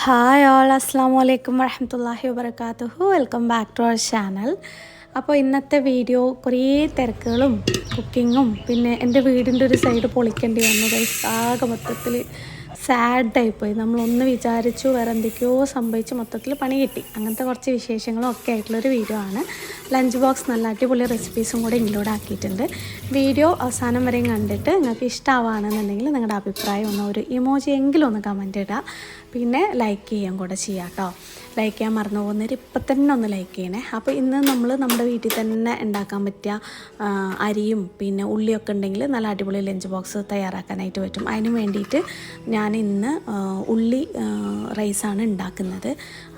Hi all അസ്സാം വലൈക്കും വരഹമത്തല്ലാഹി വബർക്കാത്തുഹു welcome back to our channel അപ്പോൾ ഇന്നത്തെ വീഡിയോ കുറേ തിരക്കുകളും കുക്കിങ്ങും പിന്നെ എന്റെ വീടിന്റെ ഒരു സൈഡ് പൊളിക്കേണ്ടി വന്നു. ഗൈസ് ആകെ മൊത്തത്തിൽ സാഡായിപ്പോയി നമ്മളൊന്ന് വിചാരിച്ചു വേറെ എന്തൊക്കെയോ സംഭവിച്ച് മൊത്തത്തിൽ പണി കിട്ടി. അങ്ങനത്തെ കുറച്ച് വിശേഷങ്ങളും ഒക്കെ ആയിട്ടുള്ളൊരു വീഡിയോ ആണ്. ലഞ്ച് ബോക്സ് നല്ല അടിപൊളി റെസിപ്പീസും കൂടെ ഇൻക്ലൂഡ് ആക്കിയിട്ടുണ്ട്. വീഡിയോ അവസാനം വരെയും കണ്ടിട്ട് നിങ്ങൾക്ക് ഇഷ്ടമാവുകയാണെന്നുണ്ടെങ്കിൽ നിങ്ങളുടെ അഭിപ്രായം ഒന്ന് ഒരു ഇമോജി എങ്കിലും ഒന്ന് കമന്റ് ഇടുക. പിന്നെ ലൈക്ക് ചെയ്യാം കൂടെ ചെയ്യാം കേട്ടോ. ലൈക്ക് ചെയ്യാൻ മറന്നു പോകുന്നവർ ഇപ്പം തന്നെ ഒന്ന് ലൈക്ക് ചെയ്യണേ. അപ്പോൾ ഇന്ന് നമ്മൾ നമ്മുടെ വീട്ടിൽ തന്നെ ഉണ്ടാക്കാൻ പറ്റിയ അരിയും പിന്നെ ഉള്ളിയൊക്കെ ഉണ്ടെങ്കിൽ നല്ല അടിപൊളി ലഞ്ച് ബോക്സ് തയ്യാറാക്കാനായിട്ട് പറ്റും. അതിന് വേണ്ടിയിട്ട് ഞാൻ ഇന്ന് ഉള്ളി റൈസാണ് ഉണ്ടാക്കുന്നത്.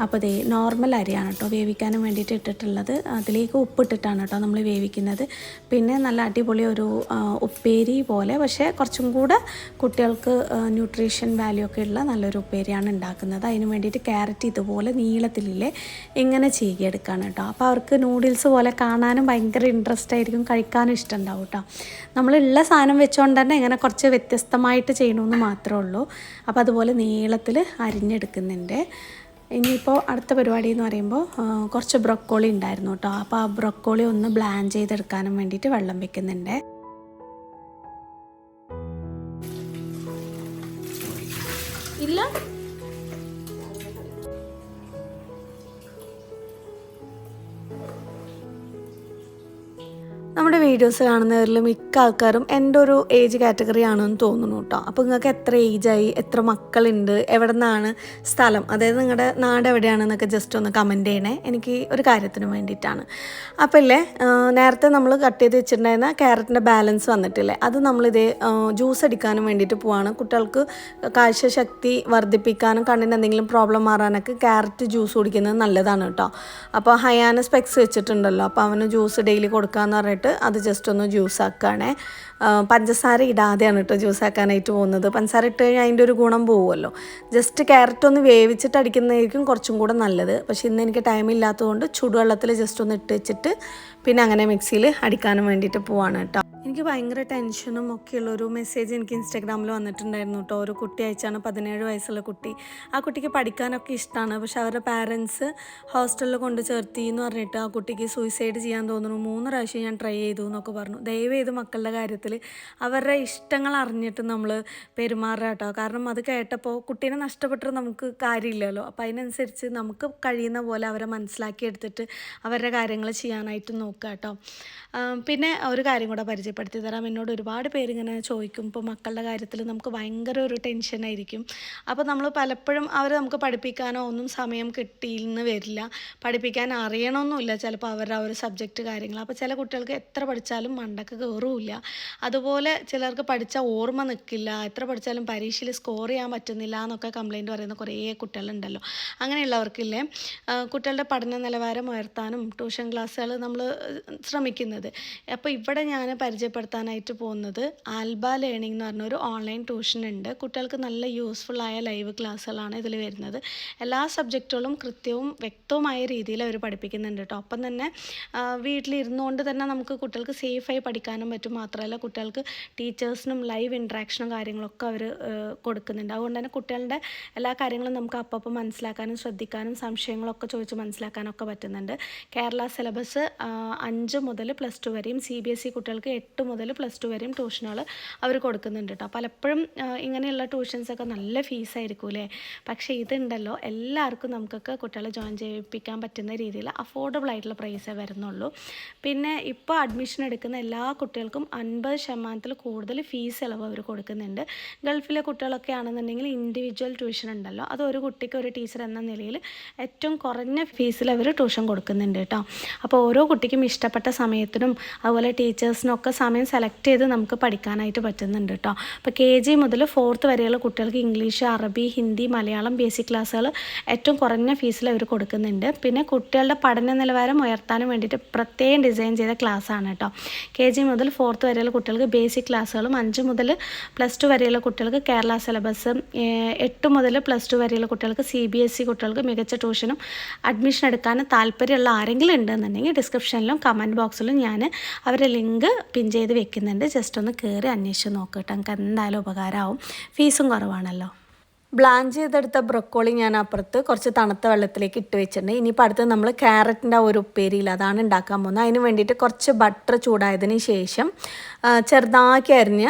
അപ്പോൾ ദേ നോർമൽ അരിയാണ് കേട്ടോ. വേവിക്കാനും വേണ്ടിയിട്ട് ഇട്ടിട്ടുള്ളത്. അതിലേക്ക് ഉപ്പിട്ടിട്ടാണ് കേട്ടോ നമ്മൾ വേവിക്കുന്നത്. പിന്നെ നല്ല അടിപൊളി ഒരു ഉപ്പേരി പോലെ. പക്ഷേ കുറച്ചും കൂടെ കുട്ടികൾക്ക് ന്യൂട്രീഷൻ വാല്യൂ ഒക്കെ ഉള്ള നല്ലൊരു ഉപ്പേരിയാണ് ഉണ്ടാക്കുന്നത്. അതിന് വേണ്ടിയിട്ട് ക്യാരറ്റ് ഇതുപോലെ നീളത്തിലില്ലേ ഇങ്ങനെ ചീകിയെടുക്കുകയാണ് കേട്ടോ. അപ്പോൾ അവർക്ക് നൂഡിൽസ് പോലെ കാണാനും ഭയങ്കര ഇൻട്രസ്റ്റ് ആയിരിക്കും കഴിക്കാനും ഇഷ്ടമുണ്ടാവും കേട്ടോ. നമ്മളുള്ള സാധനം വെച്ചുകൊണ്ട് തന്നെ ഇങ്ങനെ കുറച്ച് വ്യത്യസ്തമായിട്ട് ചെയ്യണമെന്ന് മാത്രമേ ഉള്ളൂ. അപ്പോൾ അതുപോലെ നീളത്തിൽ അരിഞ്ഞെടുക്കുന്നുണ്ട്. ഇനിയിപ്പോൾ അടുത്ത പരിപാടി എന്ന് പറയുമ്പോൾ കുറച്ച് ബ്രൊക്കോളി ഉണ്ടായിരുന്നു കേട്ടോ. അപ്പോൾ ആ ബ്രൊക്കോളി ഒന്ന് ബ്ലാൻ ചെയ്തെടുക്കാനും വേണ്ടിയിട്ട് വെള്ളം വെക്കുന്നുണ്ട്. വീഡിയോസ് കാണുന്നവരിൽ മിക്ക ആൾക്കാരും എന്റെ ഒരു ഏജ് കാറ്റഗറി ആണെന്ന് തോന്നുന്നു കേട്ടോ അപ്പോൾ നിങ്ങൾക്ക് എത്ര ഏജായി എത്ര മക്കളുണ്ട് എവിടെ നിന്നാണ് സ്ഥലം? അതായത് നിങ്ങളുടെ നാട് എവിടെയാണെന്നൊക്കെ ജസ്റ്റ് ഒന്ന് കമന്റ് ചെയ്യണേ. എനിക്ക് ഒരു കാര്യത്തിന് വേണ്ടിയിട്ടാണ്. അപ്പോൾ ഇല്ലേ നേരത്തെ നമ്മൾ കട്ട് ചെയ്ത് വെച്ചിട്ടുണ്ടായിരുന്ന ക്യാരറ്റിന്റെ ബാലൻസ് വന്നിട്ടില്ലേ? അത് നമ്മളിതേ ജ്യൂസ് അടിക്കാനും വേണ്ടിയിട്ട് പോവാണ്. കുട്ടികൾക്ക് കാഴ്ചശക്തി വർദ്ധിപ്പിക്കാനും കണ്ണിന് എന്തെങ്കിലും പ്രോബ്ലം മാറാനൊക്കെ ക്യാരറ്റ് ജ്യൂസ് കുടിക്കുന്നത് നല്ലതാണ് കേട്ടോ അപ്പോൾ ഹയാന സ്പെക്സ് വെച്ചിട്ടുണ്ടല്ലോ. അപ്പോൾ അവന് ജ്യൂസ് ഡെയിലി കൊടുക്കാമെന്ന് പറഞ്ഞിട്ട് അത് ജസ്റ്റ് ഒന്ന് ജ്യൂസ് ആക്കുകയാണേ പഞ്ചസാര ഇടാതെയാണ് കേട്ടോ ജ്യൂസ് ആക്കാനായിട്ട് പോകുന്നത്. പഞ്ചസാര ഇട്ട് കഴിഞ്ഞാൽ അതിന്റെ ഒരു ഗുണം പോകുമല്ലോ ജസ്റ്റ് ക്യാരറ്റ് ഒന്ന് വേവിച്ചിട്ട് അടിക്കുന്നതായിരിക്കും കുറച്ചും കൂടെ നല്ലത്. പക്ഷേ ഇന്ന് എനിക്ക് ടൈം ഇല്ലാത്തതുകൊണ്ട് ചൂടുവെള്ളത്തിൽ ജസ്റ്റ് ഒന്ന് ഇട്ട് വെച്ചിട്ട് പിന്നെ അങ്ങനെ മിക്സിയിൽ അടിക്കാനും വേണ്ടിയിട്ട് പോവാണ് കേട്ടോ എനിക്ക് ഭയങ്കര ടെൻഷനും ഒക്കെയുള്ള ഒരു മെസ്സേജ് എനിക്ക് ഇൻസ്റ്റാഗ്രാമിൽ വന്നിട്ടുണ്ടായിരുന്നു കേട്ടോ ഒരു കുട്ടി അയച്ചാണ് പതിനേഴ് വയസ്സുള്ള കുട്ടി. ആ കുട്ടിക്ക് പഠിക്കാനൊക്കെ ഇഷ്ടമാണ് പക്ഷേ അവരുടെ പാരൻസ് ഹോസ്റ്റലിൽ കൊണ്ട് ചേർത്തി എന്ന് പറഞ്ഞിട്ട് ആ കുട്ടിക്ക് സൂയിസൈഡ് ചെയ്യാൻ തോന്നുന്നു. മൂന്ന് പ്രാവശ്യം ഞാൻ ട്രൈ ചെയ്തു. എന്നൊക്കെ പറഞ്ഞു. ദയവ് ചെയ്ത് മക്കളുടെ കാര്യത്തിൽ അവരുടെ ഇഷ്ടങ്ങൾ അറിഞ്ഞിട്ട് നമ്മൾ പെരുമാറുക കേട്ടോ. കാരണം അത് കേട്ടപ്പോൾ കുട്ടീനെ നഷ്ടപ്പെട്ടിട്ട് നമുക്ക് കാര്യമില്ലല്ലോ. അപ്പോൾ അതിനനുസരിച്ച് നമുക്ക് കഴിയുന്ന പോലെ അവരെ മനസ്സിലാക്കിയെടുത്തിട്ട് അവരുടെ കാര്യങ്ങൾ ചെയ്യാനായിട്ട് നോക്കുക കേട്ടോ. പിന്നെ ഒരു കാര്യം കൂടെ പരിചയപ്പെടുത്തി തരാം. എന്നോട് ഒരുപാട് പേരിങ്ങനെ ചോദിക്കും. ഇപ്പോൾ മക്കളുടെ കാര്യത്തിൽ നമുക്ക് ഭയങ്കര ഒരു ടെൻഷനായിരിക്കും അപ്പോൾ നമ്മൾ പലപ്പോഴും അവർ നമുക്ക് പഠിപ്പിക്കാനോ ഒന്നും സമയം കിട്ടിയെന്ന് വരില്ല. പഠിപ്പിക്കാൻ അറിയണമെന്നില്ല ചിലപ്പോൾ അവരുടെ ആ ഒരു സബ്ജക്റ്റ് കാര്യങ്ങൾ അപ്പോൾ ചില കുട്ടികൾക്ക് എത്ര പഠിച്ചാലും മണ്ടക്ക് കയറുമില്ല അതുപോലെ ചിലർക്ക് പഠിച്ചാൽ ഓർമ്മ നിൽക്കില്ല എത്ര പഠിച്ചാലും പരീക്ഷയിൽ സ്കോർ ചെയ്യാൻ പറ്റുന്നില്ല എന്നൊക്കെ കംപ്ലൈന്റ് പറയുന്ന കുറേ കുട്ടികളുണ്ടല്ലോ. അങ്ങനെയുള്ളവർക്കില്ലേ കുട്ടികളുടെ പഠന നിലവാരം ഉയർത്താനും ട്യൂഷൻ ക്ലാസ്സുകൾ നമ്മൾ ശ്രമിക്കുന്നത്. അപ്പോൾ ഇവിടെ ഞാൻ പരിചയപ്പെടുത്താനായിട്ട് പോകുന്നത് ആൽബ ലേണിംഗ് എന്ന് പറഞ്ഞ ഒരു ഓൺലൈൻ ട്യൂഷൻ ഉണ്ട്. കുട്ടികൾക്ക് നല്ല യൂസ്ഫുള്ളായ ലൈവ് ക്ലാസ്സുകളാണ് ഇതിൽ വരുന്നത്. എല്ലാ സബ്ജക്റ്റുകളും കൃത്യവും വ്യക്തവുമായ രീതിയിൽ അവർ പഠിപ്പിക്കുന്നുണ്ട് കേട്ടോ ഒപ്പം തന്നെ വീട്ടിലിരുന്നുകൊണ്ട് തന്നെ നമുക്ക് കുട്ടികൾക്ക് സേഫായി പഠിക്കാനും പറ്റും. മാത്രമല്ല കുട്ടികൾക്ക് ടീച്ചേഴ്സിനും ലൈവ് ഇൻട്രാക്ഷനും കാര്യങ്ങളൊക്കെ അവർ കൊടുക്കുന്നുണ്ട്. അതുകൊണ്ട് തന്നെ കുട്ടികളുടെ എല്ലാ കാര്യങ്ങളും നമുക്ക് അപ്പം മനസ്സിലാക്കാനും ശ്രദ്ധിക്കാനും സംശയങ്ങളൊക്കെ ചോദിച്ച് മനസ്സിലാക്കാനൊക്കെ പറ്റുന്നുണ്ട്. കേരള സിലബസ് അഞ്ച് മുതൽ പ്ലസ് ടു വരെയും സി ബി എസ് ഇ കുട്ടികൾക്ക് എട്ട് മുതൽ പ്ലസ് ടു വരെയും ട്യൂഷനുകൾ അവർ കൊടുക്കുന്നുണ്ട് കേട്ടോ പലപ്പോഴും ഇങ്ങനെയുള്ള ട്യൂഷൻസൊക്കെ നല്ല ഫീസായിരിക്കും അല്ലേ പക്ഷേ ഇതുണ്ടല്ലോ എല്ലാവർക്കും നമുക്കൊക്കെ കുട്ടികളെ ജോയിൻ ചെയ്യിപ്പിക്കാൻ പറ്റുന്ന രീതിയിൽ അഫോർഡബിൾ ആയിട്ടുള്ള പ്രൈസേ വരുന്നുള്ളൂ. പിന്നെ ഇപ്പോൾ അഡ്മിഷൻ എടുക്കുന്ന എല്ലാ കുട്ടികൾക്കും അൻപത് ശതമാനത്തിൽ കൂടുതൽ ഫീസ് ഇളവ് അവർ കൊടുക്കുന്നുണ്ട്. ഗൾഫിലെ കുട്ടികളൊക്കെ ആണെന്നുണ്ടെങ്കിൽ ഇൻഡിവിജ്വൽ ട്യൂഷൻ ഉണ്ടല്ലോ. അത് ഒരു കുട്ടിക്ക് ഒരു ടീച്ചർ എന്ന നിലയിൽ ഏറ്റവും കുറഞ്ഞ ഫീസിൽ അവർ ട്യൂഷൻ കൊടുക്കുന്നുണ്ട് കേട്ടോ. അപ്പോൾ ഓരോ കുട്ടിക്കും ഇഷ്ടപ്പെട്ട സമയത്തിനും അതുപോലെ ടീച്ചേഴ്സിനൊക്കെ സമയം സെലക്ട് ചെയ്ത് നമുക്ക് പഠിക്കാനായിട്ട് പറ്റുന്നുണ്ട് കേട്ടോ. അപ്പോൾ കെ ജി മുതൽ ഫോർത്ത് വരെയുള്ള കുട്ടികൾക്ക് ഇംഗ്ലീഷ് അറബി ഹിന്ദി മലയാളം ബേസിക് ക്ലാസ്സുകൾ ഏറ്റവും കുറഞ്ഞ ഫീസിൽ അവർ കൊടുക്കുന്നുണ്ട്. പിന്നെ കുട്ടികളുടെ പഠന നിലവാരം ഉയർത്താനും വേണ്ടിയിട്ട് പ്രത്യേകം ഡിസൈൻ ചെയ്ത ക്ലാസ്സാണ് കേട്ടോ. കെ ജി മുതൽ ഫോർത്ത് വരെയുള്ള കുട്ടികൾക്ക് ബേസിക് ക്ലാസ്സുകളും അഞ്ച് മുതൽ പ്ലസ് ടു വരെയുള്ള കുട്ടികൾക്ക് കേരള സിലബസ് എട്ട് മുതൽ പ്ലസ് ടു വരെയുള്ള കുട്ടികൾക്ക് സി ബി എസ് ഇ കുട്ടികൾക്ക് മികച്ച ട്യൂഷനും അഡ്മിഷൻ എടുക്കാൻ താല്പര്യമുള്ള ആരെങ്കിലും ഉണ്ടെന്നുണ്ടെങ്കിൽ ഡിസ്ക്രിപ്ഷനിലും കമന്റ് ബോക്സിലും ഞാൻ അവരെ ലിങ്ക് പിൻ ചെയ്ത് വെക്കുന്നുണ്ട്. ജസ്റ്റ് ഒന്ന് കയറി അന്വേഷിച്ച് നോക്കട്ടെ നമുക്ക് എന്തായാലും ഉപകാരമാവും. ഫീസും കുറവാണല്ലോ. ബ്ലാഞ്ച് ചെയ്തെടുത്ത ബ്രൊക്കോളി ഞാൻ അപ്പുറത്ത് കുറച്ച് തണുത്ത വെള്ളത്തിലേക്ക് ഇട്ട് വെച്ചിട്ടുണ്ട്. ഇനിയിപ്പോൾ അടുത്ത് നമ്മൾ ക്യാരറ്റിന്റെ ഒരു ഉപ്പേരിയിൽ അതാണ് ഉണ്ടാക്കാൻ പോകുന്നത്. അതിന് വേണ്ടിയിട്ട് കുറച്ച് ബട്ടർ ചൂടായതിന് ശേഷം ചെറുതാക്കി അരിഞ്ഞ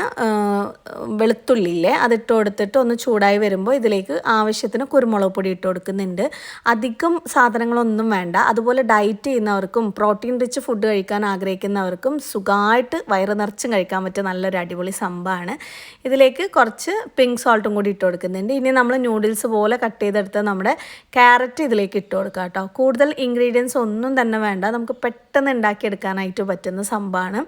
വെളുത്തുള്ളിയില്ലേ അതിട്ട് കൊടുത്തിട്ട് ഒന്ന് ചൂടായി വരുമ്പോൾ ഇതിലേക്ക് ആവശ്യത്തിന് കുരുമുളക് പൊടി ഇട്ട് കൊടുക്കുന്നുണ്ട്. അധികം സാധനങ്ങളൊന്നും വേണ്ട. അതുപോലെ ഡയറ്റ് ചെയ്യുന്നവർക്കും പ്രോട്ടീൻ റിച്ച് ഫുഡ് കഴിക്കാൻ ആഗ്രഹിക്കുന്നവർക്കും സുഖമായിട്ട് വയറ് നിറച്ചും കഴിക്കാൻ പറ്റിയ നല്ലൊരു അടിപൊളി സംഭവമാണ്. ഇതിലേക്ക് കുറച്ച് പിങ്ക് സോൾട്ടും കൂടി ഇട്ട് കൊടുക്കുന്നുണ്ട്. ഇനി നമ്മൾ നൂഡിൽസ് പോലെ കട്ട് ചെയ്തെടുത്ത് നമ്മുടെ ക്യാരറ്റ് ഇതിലേക്ക് ഇട്ട് കൊടുക്കുക കേട്ടോ കൂടുതൽ ഇൻഗ്രീഡിയൻസ് ഒന്നും തന്നെ വേണ്ട. നമുക്ക് പെട്ടെന്ന് ഉണ്ടാക്കിയെടുക്കാനായിട്ട് പറ്റുന്ന സംഭവമാണ്.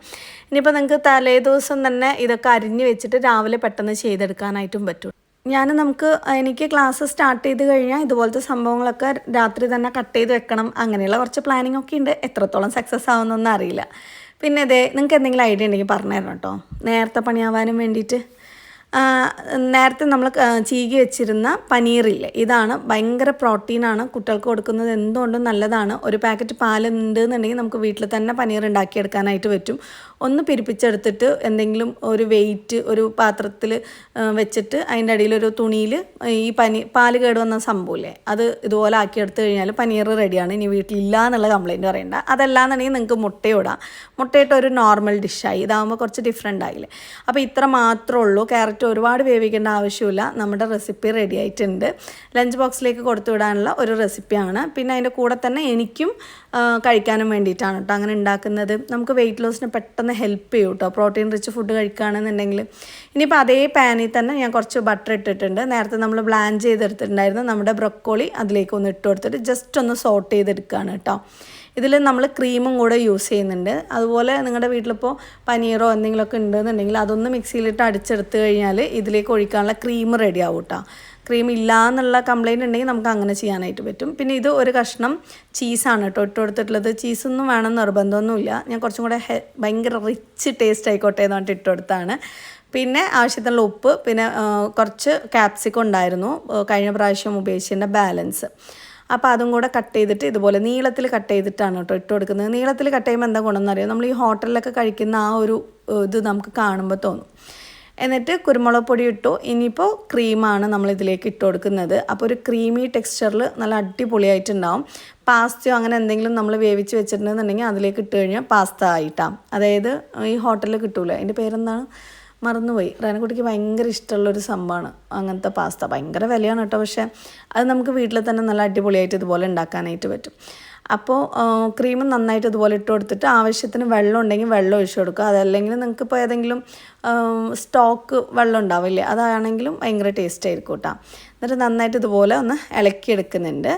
ഇനിയിപ്പോൾ നിങ്ങൾക്ക് തലേ ദിവസം തന്നെ ഇതൊക്കെ അരിഞ്ഞ് വെച്ചിട്ട് രാവിലെ പെട്ടെന്ന് ചെയ്തെടുക്കാനായിട്ടും പറ്റും. ഞാൻ നമുക്ക് എനിക്ക് ക്ലാസ് സ്റ്റാർട്ട് ചെയ്ത് കഴിഞ്ഞാൽ ഇതുപോലത്തെ സംഭവങ്ങളൊക്കെ രാത്രി തന്നെ കട്ട് ചെയ്ത് വെക്കണം. അങ്ങനെയുള്ള കുറച്ച് പ്ലാനിങ് ഒക്കെ ഉണ്ട്. എത്രത്തോളം സക്സസ് ആവുന്നൊന്നും അറിയില്ല. പിന്നെ ഇതേ നിങ്ങൾക്ക് എന്തെങ്കിലും ഐഡിയ ഉണ്ടെങ്കിൽ പറഞ്ഞു തരണം കേട്ടോ നേരത്തെ പണിയാവാനും വേണ്ടിയിട്ട്. നേരത്തെ നമ്മൾ ചീകി വെച്ചിരുന്ന പനീറില്ലേ ഇതാണ് ഭയങ്കര പ്രോട്ടീനാണ്. കുട്ടികൾക്ക് കൊടുക്കുന്നത് എന്തുകൊണ്ടും നല്ലതാണ്. ഒരു പാക്കറ്റ് പാലുണ്ട് എന്നുണ്ടെങ്കിൽ നമുക്ക് വീട്ടിൽ തന്നെ പനീർ ഉണ്ടാക്കിയെടുക്കാനായിട്ട് പറ്റും. ഒന്ന് പിരിപ്പിച്ചെടുത്തിട്ട് എന്തെങ്കിലും ഒരു വെയിറ്റ് ഒരു പാത്രത്തിൽ വെച്ചിട്ട് അതിന്റെ അടിയിൽ ഒരു തുണിയിൽ ഈ പനി പാൽ കേട് വന്ന സംഭവമില്ലേ? അത് ഇതുപോലെ ആക്കി എടുത്തു കഴിഞ്ഞാൽ പനീർ റെഡിയാണ്. ഇനി വീട്ടിലില്ല എന്നുള്ള കംപ്ലൈന്റ് പറയണ്ട. അതല്ലാന്നുണ്ടെങ്കിൽ നിങ്ങൾക്ക് മുട്ടയിടാം മുട്ടയിട്ട് ഒരു നോർമൽ ഡിഷായി ഇതാകുമ്പോൾ കുറച്ച് ഡിഫറെന്റ് ആയില്ലേ? അപ്പോൾ ഇത്ര മാത്രമേ ഉള്ളൂ. ക്യാരറ്റ് ഒരുപാട് വേവിക്കേണ്ട ആവശ്യമില്ല. നമ്മുടെ റെസിപ്പി റെഡി ആയിട്ടുണ്ട്. ലഞ്ച് ബോക്സിലേക്ക് കൊടുത്തു വിടാനുള്ള ഒരു റെസിപ്പിയാണ് പിന്നെ അതിന്റെ കൂടെ തന്നെ എനിക്കും കഴിക്കാനും വേണ്ടിയിട്ടാണ് കേട്ടോ അങ്ങനെ ഉണ്ടാക്കുന്നത്. നമുക്ക് വെയിറ്റ് ലോസിന് പെട്ടെന്ന് ഹെൽപ്പ് ചെയ്യും കേട്ടോ പ്രോട്ടീൻ റിച്ച് ഫുഡ് കഴിക്കുകയാണെന്നുണ്ടെങ്കിൽ. ഇനിയിപ്പോൾ അതേ പാനിൽ തന്നെ ഞാൻ കുറച്ച് ബട്ടർ ഇട്ടിട്ടുണ്ട്. നേരത്തെ നമ്മൾ ബ്ലാൻഡ് ചെയ്തെടുത്തിട്ടുണ്ടായിരുന്നു നമ്മുടെ ബ്രൊക്കോളി അതിലേക്ക് ഒന്ന് ഇട്ട് കൊടുത്തിട്ട് ജസ്റ്റ് ഒന്ന് സോട്ട് ചെയ്തെടുക്കുകയാണ് കേട്ടോ ഇതിൽ നമ്മൾ ക്രീമും കൂടെ യൂസ് ചെയ്യുന്നുണ്ട്. അതുപോലെ നിങ്ങളുടെ വീട്ടിലിപ്പോൾ പനീറോ എന്തെങ്കിലുമൊക്കെ ഉണ്ടെന്നുണ്ടെങ്കിൽ അതൊന്ന് മിക്സിയിലിട്ട് അടിച്ചെടുത്ത് കഴിഞ്ഞാൽ ഇതിലേക്ക് ഒഴിക്കാനുള്ള ക്രീം റെഡി ആവും കേട്ടോ ക്രീം ഇല്ല എന്നുള്ള കംപ്ലൈന്റ് ഉണ്ടെങ്കിൽ നമുക്ക് അങ്ങനെ ചെയ്യാനായിട്ട് പറ്റും. പിന്നെ ഇത് ഒരു കഷ്ണം ചീസാണ് കേട്ടോ ഇട്ട് കൊടുത്തിട്ടുള്ളത്. ചീസൊന്നും വേണം നിർബന്ധമൊന്നുമില്ല. ഞാൻ കുറച്ചും കൂടെ ഭയങ്കര റിച്ച് ടേസ്റ്റ് ആയിക്കോട്ടെ എന്ന് പറഞ്ഞിട്ട് ഇട്ട് കൊടുത്താണ്. പിന്നെ ആവശ്യത്തിനുള്ള ഉപ്പ് പിന്നെ കുറച്ച് ക്യാപ്സിക്കം ഉണ്ടായിരുന്നു. കഴിഞ്ഞ പ്രാവശ്യം ഉപയോഗിച്ചതിന്റെ ബാലൻസ് അപ്പോൾ അതും കൂടെ കട്ട് ചെയ്തിട്ട് ഇതുപോലെ നീളത്തിൽ കട്ട് ചെയ്തിട്ടാണ് കേട്ടോ ഇട്ട് കൊടുക്കുന്നത്. നീളത്തിൽ കട്ട് ചെയ്യുമ്പോൾ എന്താ ഗുണമെന്നറിയാം നമ്മൾ ഈ ഹോട്ടലിലൊക്കെ കഴിക്കുന്ന ആ ഒരു ഇത് നമുക്ക് കാണുമ്പോൾ തോന്നും. എന്നിട്ട് കുരുമുളക് പൊടി ഇട്ടു. ഇനിയിപ്പോൾ ക്രീമാണ് നമ്മൾ ഇതിലേക്ക് ഇട്ട് കൊടുക്കുന്നത്. അപ്പോൾ ഒരു ക്രീമി ടെക്സ്ചറിൽ നല്ല അടിപൊളിയായിട്ടുണ്ടാവും. പാസ്തയോ അങ്ങനെ എന്തെങ്കിലും നമ്മൾ വേവിച്ച് വെച്ചിട്ടുണ്ടെന്നുണ്ടെങ്കിൽ അതിലേക്ക് ഇട്ട് കഴിഞ്ഞാൽ പാസ്ത ആയിട്ടാം. അതായത് ഈ ഹോട്ടലിൽ കിട്ടൂല? അതിന്റെ പേരെന്താണ്? മറന്നുപോയി. റേനക്കുട്ടിക്ക് ഭയങ്കര ഇഷ്ടമുള്ളൊരു സംഭവമാണ് അങ്ങനത്തെ പാസ്ത ഭയങ്കര വിലയാണ് കേട്ടോ. പക്ഷേ അത് നമുക്ക് വീട്ടിൽ തന്നെ നല്ല അടിപൊളിയായിട്ട് ഇതുപോലെ ഉണ്ടാക്കാനായിട്ട് പറ്റും. അപ്പോൾ ക്രീം നന്നായിട്ട് ഇതുപോലെ ഇട്ട് കൊടുത്തിട്ട് ആവശ്യത്തിന് വെള്ളം ഉണ്ടെങ്കിൽ വെള്ളം ഒഴിച്ചു കൊടുക്കുക. അതല്ലെങ്കിൽ നിങ്ങൾക്ക് ഇപ്പോൾ ഏതെങ്കിലും സ്റ്റോക്ക് വെള്ളം ഉണ്ടാവില്ലേ? അതാണെങ്കിലും ഭയങ്കര ടേസ്റ്റ് ആയിരിക്കും കേട്ടോ എന്നിട്ട് നന്നായിട്ട് ഇതുപോലെ ഒന്ന് ഇളക്കിയെടുക്കുന്നുണ്ട്.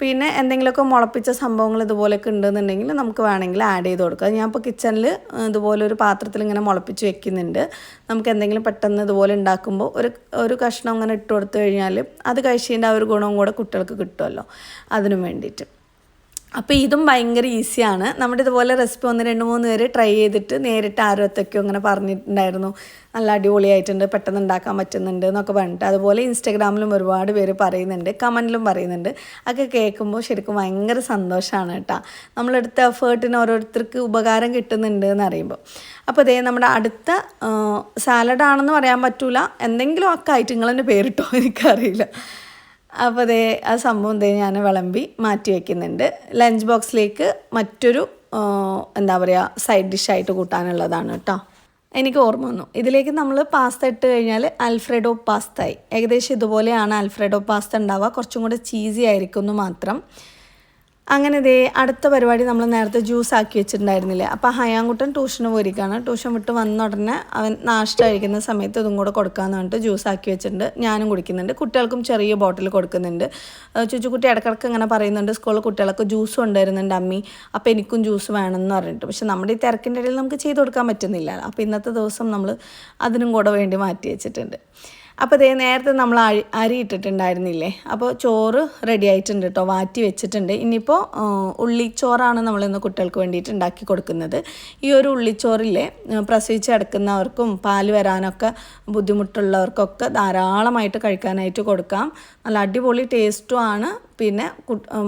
പിന്നെ എന്തെങ്കിലുമൊക്കെ മുളപ്പിച്ച സംഭവങ്ങൾ ഇതുപോലെയൊക്കെ ഉണ്ടെന്നുണ്ടെങ്കിൽ നമുക്ക് വേണമെങ്കിൽ ആഡ് ചെയ്ത് കൊടുക്കുക ഞാൻ ഇപ്പോൾ കിച്ചണിൽ ഇതുപോലെ ഒരു പാത്രത്തിൽ ഇങ്ങനെ മുളപ്പിച്ച് വെക്കുന്നുണ്ട്. നമുക്ക് എന്തെങ്കിലും പെട്ടെന്ന് ഇതുപോലെ ഉണ്ടാക്കുമ്പോൾ ഒരു ഒരു കഷ്ണം അങ്ങനെ ഇട്ട് കൊടുത്തു കഴിഞ്ഞാൽ അത് കഴിച്ചതിന്റെ ആ ഒരു ഗുണവും കൂടെ കുട്ടികൾക്ക് കിട്ടുമല്ലോ. അതിനു വേണ്ടിയിട്ട്. അപ്പോൾ ഇതും ഭയങ്കര ഈസിയാണ് നമ്മുടെ ഇതുപോലെ റെസിപ്പി ഒന്ന് രണ്ട് മൂന്ന് പേര് ട്രൈ ചെയ്തിട്ട് നേരിട്ട് ആരോത്തൊക്കെയോ അങ്ങനെ പറഞ്ഞിട്ടുണ്ടായിരുന്നു. നല്ല അടിപൊളിയായിട്ടുണ്ട് പെട്ടെന്ന് ഉണ്ടാക്കാൻ പറ്റുന്നുണ്ട് എന്നൊക്കെ പറഞ്ഞിട്ട്. അതുപോലെ ഇൻസ്റ്റാഗ്രാമിലും ഒരുപാട് പേര് പറയുന്നുണ്ട് കമന്റിലും പറയുന്നുണ്ട്. ഒക്കെ കേൾക്കുമ്പോൾ ശരിക്കും ഭയങ്കര സന്തോഷമാണ് കേട്ടോ. നമ്മളെടുത്ത എഫേർട്ടിന് ഓരോരുത്തർക്ക് ഉപകാരം കിട്ടുന്നുണ്ട് എന്ന് അറിയുമ്പോൾ അപ്പോൾ അതേ നമ്മുടെ അടുത്ത സാലഡാണെന്ന് പറയാൻ പറ്റൂല. എന്തെങ്കിലും ഒക്കെ ആയിട്ട് നിങ്ങളെന്നെ പേരിട്ടോ എനിക്കറിയില്ല. അപ്പോൾ അതേ ആ സംഭവം ദേ ഞാൻ വിളമ്പി മാറ്റി വയ്ക്കുന്നുണ്ട് ലഞ്ച് ബോക്സിലേക്ക് മറ്റൊരു എന്താ പറയുക സൈഡ് ഡിഷായിട്ട് കൂട്ടാനുള്ളതാണ് കേട്ടോ എനിക്ക് ഓർമ്മ വന്നു. ഇതിലേക്ക് നമ്മൾ പാസ്ത ഇട്ട് കഴിഞ്ഞാൽ അൽഫ്രെഡോ പാസ്ത ആയി. ഏകദേശം ഇതുപോലെയാണ് അൽഫ്രെഡോ പാസ്ത ഉണ്ടാവുക. കുറച്ചും കൂടെ ചീസി ആയിരിക്കും മാത്രം. അങ്ങനെ ഇതേ അടുത്ത പരിപാടി നമ്മൾ നേരത്തെ ജ്യൂസ് ആക്കി വെച്ചിട്ടുണ്ടായിരുന്നില്ലേ? അപ്പോൾ ഹയാങ്കുട്ടൻ ട്യൂഷന് പോയിരിക്കുകയാണ് ട്യൂഷൻ വിട്ട് വന്ന ഉടനെ അവൻ നാഷ്ട കഴിക്കുന്ന സമയത്ത് ഇതും കൂടെ കൊടുക്കാമെന്ന് പറഞ്ഞിട്ട് ജ്യൂസ് ആക്കി വെച്ചിട്ടുണ്ട്. ഞാനും കുടിക്കുന്നുണ്ട്. കുട്ടികൾക്കും ചെറിയ ബോട്ടിൽ കൊടുക്കുന്നുണ്ട്. ചുച്ചുക്കുട്ടി ഇടക്കിടക്ക് ഇങ്ങനെ പറയുന്നുണ്ട് സ്കൂളിൽ കുട്ടികൾക്ക് ജ്യൂസ് കൊണ്ടുവരുന്നുണ്ട് അമ്മി. അപ്പോൾ എനിക്കും ജ്യൂസ് വേണമെന്ന് പറഞ്ഞിട്ട്. പക്ഷെ നമ്മുടെ ഈ തിരക്കിന്റെ ഇടയിൽ നമുക്ക് ചെയ്ത് കൊടുക്കാൻ പറ്റുന്നില്ല. അപ്പോൾ ഇന്നത്തെ ദിവസം നമ്മൾ അതിനും കൂടെ വേണ്ടി മാറ്റി വെച്ചിട്ടുണ്ട്. അപ്പോൾ ഇതേ നേരത്തെ നമ്മൾ അരി അരി ഇട്ടിട്ടുണ്ടായിരുന്നില്ലേ? അപ്പോൾ ചോറ് റെഡി ആയിട്ടുണ്ട് കേട്ടോ വാറ്റി വെച്ചിട്ടുണ്ട്. ഇനിയിപ്പോൾ ഉള്ളിച്ചോറാണ് നമ്മളിന്ന് കുട്ടികൾക്ക് വേണ്ടിയിട്ട് ഉണ്ടാക്കി കൊടുക്കുന്നത്. ഈ ഒരു ഉള്ളിച്ചോറില്ലേ പ്രസവിച്ച് കിടക്കുന്നവർക്കും പാൽ വരാനൊക്കെ ബുദ്ധിമുട്ടുള്ളവർക്കൊക്കെ ധാരാളമായിട്ട് കഴിക്കാനായിട്ട് കൊടുക്കാം. നല്ല അടിപൊളി ടേസ്റ്റും ആണ്. പിന്നെ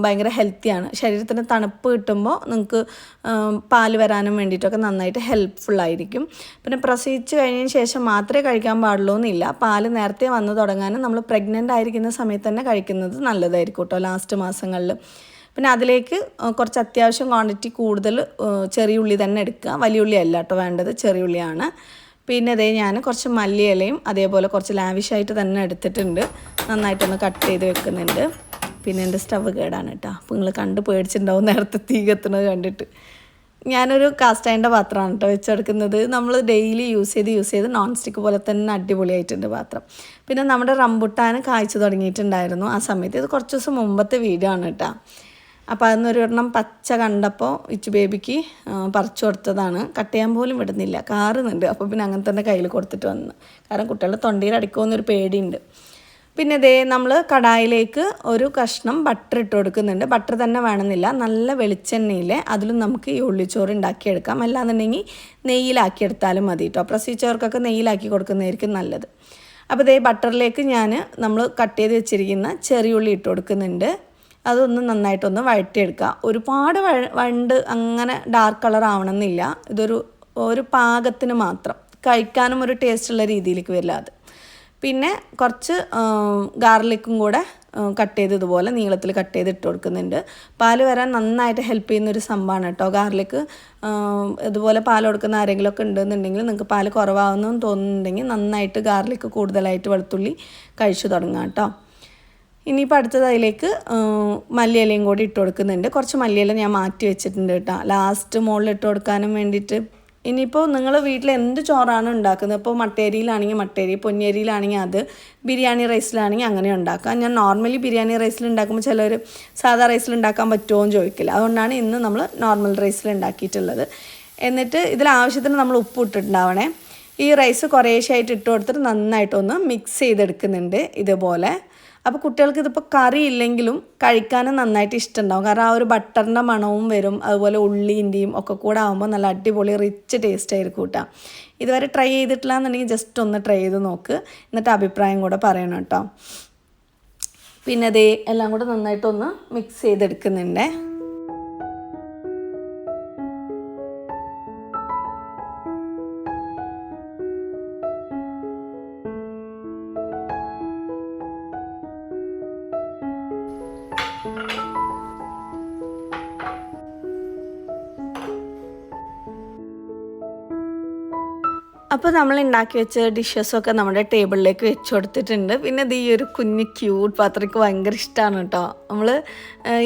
ഭയങ്കര ഹെൽത്തിയാണ് ശരീരത്തിന് തണുപ്പ് കിട്ടുമ്പോൾ നിങ്ങൾക്ക് പാൽ വരാനും വേണ്ടിയിട്ടൊക്കെ നന്നായിട്ട് ഹെൽപ്ഫുൾ ആയിരിക്കും. പിന്നെ പ്രസവിച്ച് കഴിഞ്ഞതിന് ശേഷം മാത്രമേ കഴിക്കാൻ പാടുള്ളൂ എന്നില്ല. പാൽ നേരത്തെ വന്നു തുടങ്ങാനും നമ്മൾ പ്രഗ്നന്റ് ആയിരിക്കുന്ന സമയത്ത് തന്നെ കഴിക്കുന്നത് നല്ലതായിരിക്കും കേട്ടോ ലാസ്റ്റ് മാസങ്ങളിൽ പിന്നെ അതിലേക്ക് കുറച്ച് അത്യാവശ്യം ക്വാണ്ടിറ്റി കൂടുതൽ ചെറിയ ഉള്ളി തന്നെ എടുക്കുക. വലിയ ഉള്ളി അല്ല കേട്ടോ വേണ്ടത് ചെറിയ ഉള്ളിയാണ് പിന്നെ അതേ ഞാൻ കുറച്ച് മല്ലിയിലയും അതേപോലെ കുറച്ച് ലാവിഷായിട്ട് തന്നെ എടുത്തിട്ടുണ്ട്. നന്നായിട്ടൊന്ന് കട്ട് ചെയ്ത് വെക്കുന്നുണ്ട്. പിന്നെ എന്റെ സ്റ്റവ് കേടാണ് കേട്ടോ. അപ്പോൾ നിങ്ങൾ കണ്ട് പേടിച്ചിട്ടുണ്ടാവും നേരത്തെ തീ കത്തുന്നത് കണ്ടിട്ട്. ഞാനൊരു കാസ്റ്റ് അയണിന്റെ പാത്രമാണ് കേട്ടോ വെച്ചെടുക്കുന്നത്. നമ്മൾ ഡെയിലി യൂസ് ചെയ്ത് യൂസ് ചെയ്ത് നോൺ സ്റ്റിക്ക് പോലെ തന്നെ അടിപൊളിയായിട്ടുണ്ട് പാത്രം. പിന്നെ നമ്മുടെ റംബുട്ടാൻ കായ്ച്ചു തുടങ്ങിയിട്ടുണ്ടായിരുന്നു ആ സമയത്ത്. ഇത് കുറച്ച് ദിവസം മുമ്പത്തെ വീഡിയോ ആണ് കേട്ടോ. അപ്പോൾ അതിനൊരു ഒരെണ്ണം പച്ച കണ്ടപ്പോൾ ഇച്ചു ബേബിക്ക് പറിച്ചു കൊടുത്തതാണ്. കട്ട് ചെയ്യാൻ പോലും വിടുന്നില്ല. കാറുന്നുണ്ട്. അപ്പോൾ പിന്നെ അങ്ങനെ തന്നെ കയ്യിൽ കൊടുത്തിട്ട് വന്നു. കാരണം കുട്ടികളുടെ തൊണ്ടയിൽ അടിക്കുമെന്നൊരു പേടിയുണ്ട്. പിന്നെ ദേ നമ്മൾ കടായിലേക്ക് ഒരു കഷ്ണം ബട്ടർ ഇട്ട് കൊടുക്കുന്നുണ്ട്. ബട്ടർ തന്നെ വേണമെന്നില്ല. നല്ല വെളിച്ചെണ്ണയിൽ അതിലും നമുക്ക് ഈ ഉള്ളിച്ചോറ് ഉണ്ടാക്കിയെടുക്കാം. അല്ലാന്നുണ്ടെങ്കിൽ നെയ്യിലാക്കി എടുത്താലും മതി കേട്ടോ പ്രസവിച്ചവർക്കൊക്കെ നെയ്യിലാക്കി കൊടുക്കുന്നതായിരിക്കും നല്ലത്. അപ്പോൾ ഇതേ ബട്ടറിലേക്ക് ഞാൻ നമ്മൾ കട്ട് ചെയ്ത് വെച്ചിരിക്കുന്ന ചെറിയുള്ളി ഇട്ട് കൊടുക്കുന്നുണ്ട്. അതൊന്ന് നന്നായിട്ടൊന്ന് വഴറ്റിയെടുക്കുക. ഒരുപാട് വണ്ട് അങ്ങനെ ഡാർക്ക് കളർ ആവണമെന്നില്ല. ഇതൊരു ഒരു പാകത്തിന് മാത്രം. കഴിക്കാനും ഒരു ടേസ്റ്റുള്ള രീതിയിലേക്ക് വരില്ല അത്. പിന്നെ കുറച്ച് ഗാർലിക്കും കൂടെ കട്ട് ചെയ്ത് ഇതുപോലെ നീളത്തിൽ കട്ട് ചെയ്ത് ഇട്ട് കൊടുക്കുന്നുണ്ട്. പാൽ വരാൻ നന്നായിട്ട് ഹെൽപ്പ് ചെയ്യുന്ന ഒരു സംഭവമാണ് കേട്ടോ. ഗാർലിക്ക് ഇതുപോലെ പാൽ കൊടുക്കുന്ന ആരെങ്കിലുമൊക്കെ ഉണ്ടെന്നുണ്ടെങ്കിൽ നിങ്ങൾക്ക് പാൽ കുറവാകുന്നു തോന്നുന്നുണ്ടെങ്കിൽ നന്നായിട്ട് ഗാർലിക്ക് കൂടുതലായിട്ട് വെളുത്തുള്ളി കഴിച്ചു തുടങ്ങാം കേട്ടോ. ഇനിയിപ്പോൾ അടുത്തത് അതിലേക്ക് മല്ലിയിലയും കൂടി ഇട്ട് കൊടുക്കുന്നുണ്ട്. കുറച്ച് മല്ലിയില ഞാൻ മാറ്റി വെച്ചിട്ടുണ്ട് കേട്ടോ. ലാസ്റ്റ് മുകളിൽ ഇട്ട് കൊടുക്കാനും വേണ്ടിയിട്ട്. ഇനിയിപ്പോൾ നിങ്ങൾ വീട്ടിൽ എന്ത് ചോറാണ് ഉണ്ടാക്കുന്നത്? ഇപ്പോൾ മട്ടേരിയിലാണെങ്കിൽ മട്ടേരി പൊന്നേരിയിലാണെങ്കിൽ അത് ബിരിയാണി റൈസിലാണെങ്കിൽ അങ്ങനെ ഉണ്ടാക്കാം. ഞാൻ നോർമലി ബിരിയാണി റൈസിൽ ഉണ്ടാക്കുമ്പോൾ ചിലർ സാധാ റൈസിൽ ഉണ്ടാക്കാൻ പറ്റുമോ എന്ന് ചോദിക്കില്ല. അതുകൊണ്ടാണ് ഇന്ന് നമ്മൾ നോർമൽ റൈസിൽ ഉണ്ടാക്കിയിട്ടുള്ളത്. എന്നിട്ട് ഇതിൽ ആവശ്യത്തിന് നമ്മൾ ഉപ്പ് ഇട്ടിട്ടുണ്ടാവണേ. ഈ റൈസ് കുറേശ്ശായിട്ട് ഇട്ട് കൊടുത്തിട്ട് നന്നായിട്ടൊന്ന് മിക്സ് ചെയ്തെടുക്കുന്നുണ്ട് ഇതുപോലെ. അപ്പോൾ കുട്ടികൾക്ക് ഇതിപ്പോൾ കറി ഇല്ലെങ്കിലും കഴിക്കാനും നന്നായിട്ട് ഇഷ്ടമുണ്ടാവും കാരണം ആ ഒരു ബട്ടറിന്റെ മണവും വരും. അതുപോലെ ഉള്ളീന്റെയും ഒക്കെ കൂടെ ആകുമ്പോൾ നല്ല അടിപൊളി റിച്ച് ടേസ്റ്റ് ആയിരിക്കും കൂട്ടാം ഇതുവരെ ട്രൈ ചെയ്തിട്ടില്ല എന്നുണ്ടെങ്കിൽ ജസ്റ്റ് ഒന്ന് ട്രൈ ചെയ്ത് നോക്ക്. എന്നിട്ട് അഭിപ്രായം കൂടെ പറയണം കേട്ടോ പിന്നെ അതേ എല്ലാം കൂടെ നന്നായിട്ടൊന്ന് മിക്സ് ചെയ്തെടുക്കുന്നുണ്ടേ. അപ്പോൾ നമ്മൾ ഉണ്ടാക്കി വെച്ച ഡിഷസൊക്കെ നമ്മുടെ ടേബിളിലേക്ക് വെച്ച് കൊടുത്തിട്ടുണ്ട്. പിന്നെ ഇത് ഈ ഒരു കുഞ്ഞ് ക്യൂട്ട് പാത്രയ്ക്ക് ഭയങ്കര ഇഷ്ടമാണ് കേട്ടോ നമ്മൾ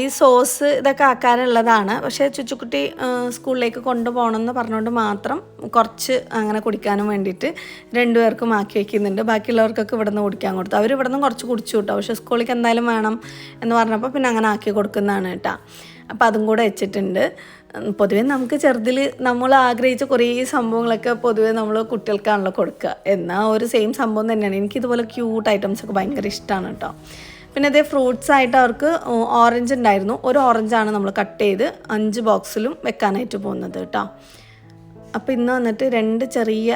ഈ സോസ് ഇതൊക്കെ ആക്കാനുള്ളതാണ്. പക്ഷേ ചുച്ചുക്കുട്ടി സ്കൂളിലേക്ക് കൊണ്ടുപോകണം എന്ന് പറഞ്ഞുകൊണ്ട് മാത്രം കുറച്ച് അങ്ങനെ കുടിക്കാനും വേണ്ടിയിട്ട് രണ്ടുപേർക്കും ആക്കി വയ്ക്കുന്നുണ്ട് ബാക്കിയുള്ളവർക്കൊക്കെ ഇവിടെ നിന്ന് കുടിക്കാൻ കൊടുത്തു. അവർ നിന്ന് കുറച്ച് കുടിച്ചു കേട്ടോ പക്ഷേ സ്കൂളിലേക്ക് എന്തായാലും വേണം എന്ന് പറഞ്ഞപ്പോൾ പിന്നെ അങ്ങനെ ആക്കി കൊടുക്കുന്നതാണ് കേട്ടോ അപ്പോൾ അതും കൂടെ വെച്ചിട്ടുണ്ട്. പൊതുവേ നമുക്ക് ചെറുതിൽ നമ്മൾ ആഗ്രഹിച്ച കുറേ സംഭവങ്ങളൊക്കെ പൊതുവേ നമ്മൾ കുട്ടികൾക്കാണല്ലോ കൊടുക്കുക. എന്നാൽ ഒരു സെയിം സംഭവം തന്നെയാണ്. എനിക്കിതുപോലെ ക്യൂട്ട് ഐറ്റംസ് ഒക്കെ ഭയങ്കര ഇഷ്ടമാണ് കേട്ടോ. പിന്നെ അതേ ഫ്രൂട്ട്സ് ആയിട്ട് അവർക്ക് ഓറഞ്ച് ഉണ്ടായിരുന്നു. ഒരു ഓറഞ്ചാണ് നമ്മൾ കട്ട് ചെയ്ത് അഞ്ച് ബോക്സിലും വെക്കാനായിട്ട് പോകുന്നത് കേട്ടോ. അപ്പോൾ ഇന്ന് വന്നിട്ട് രണ്ട് ചെറിയ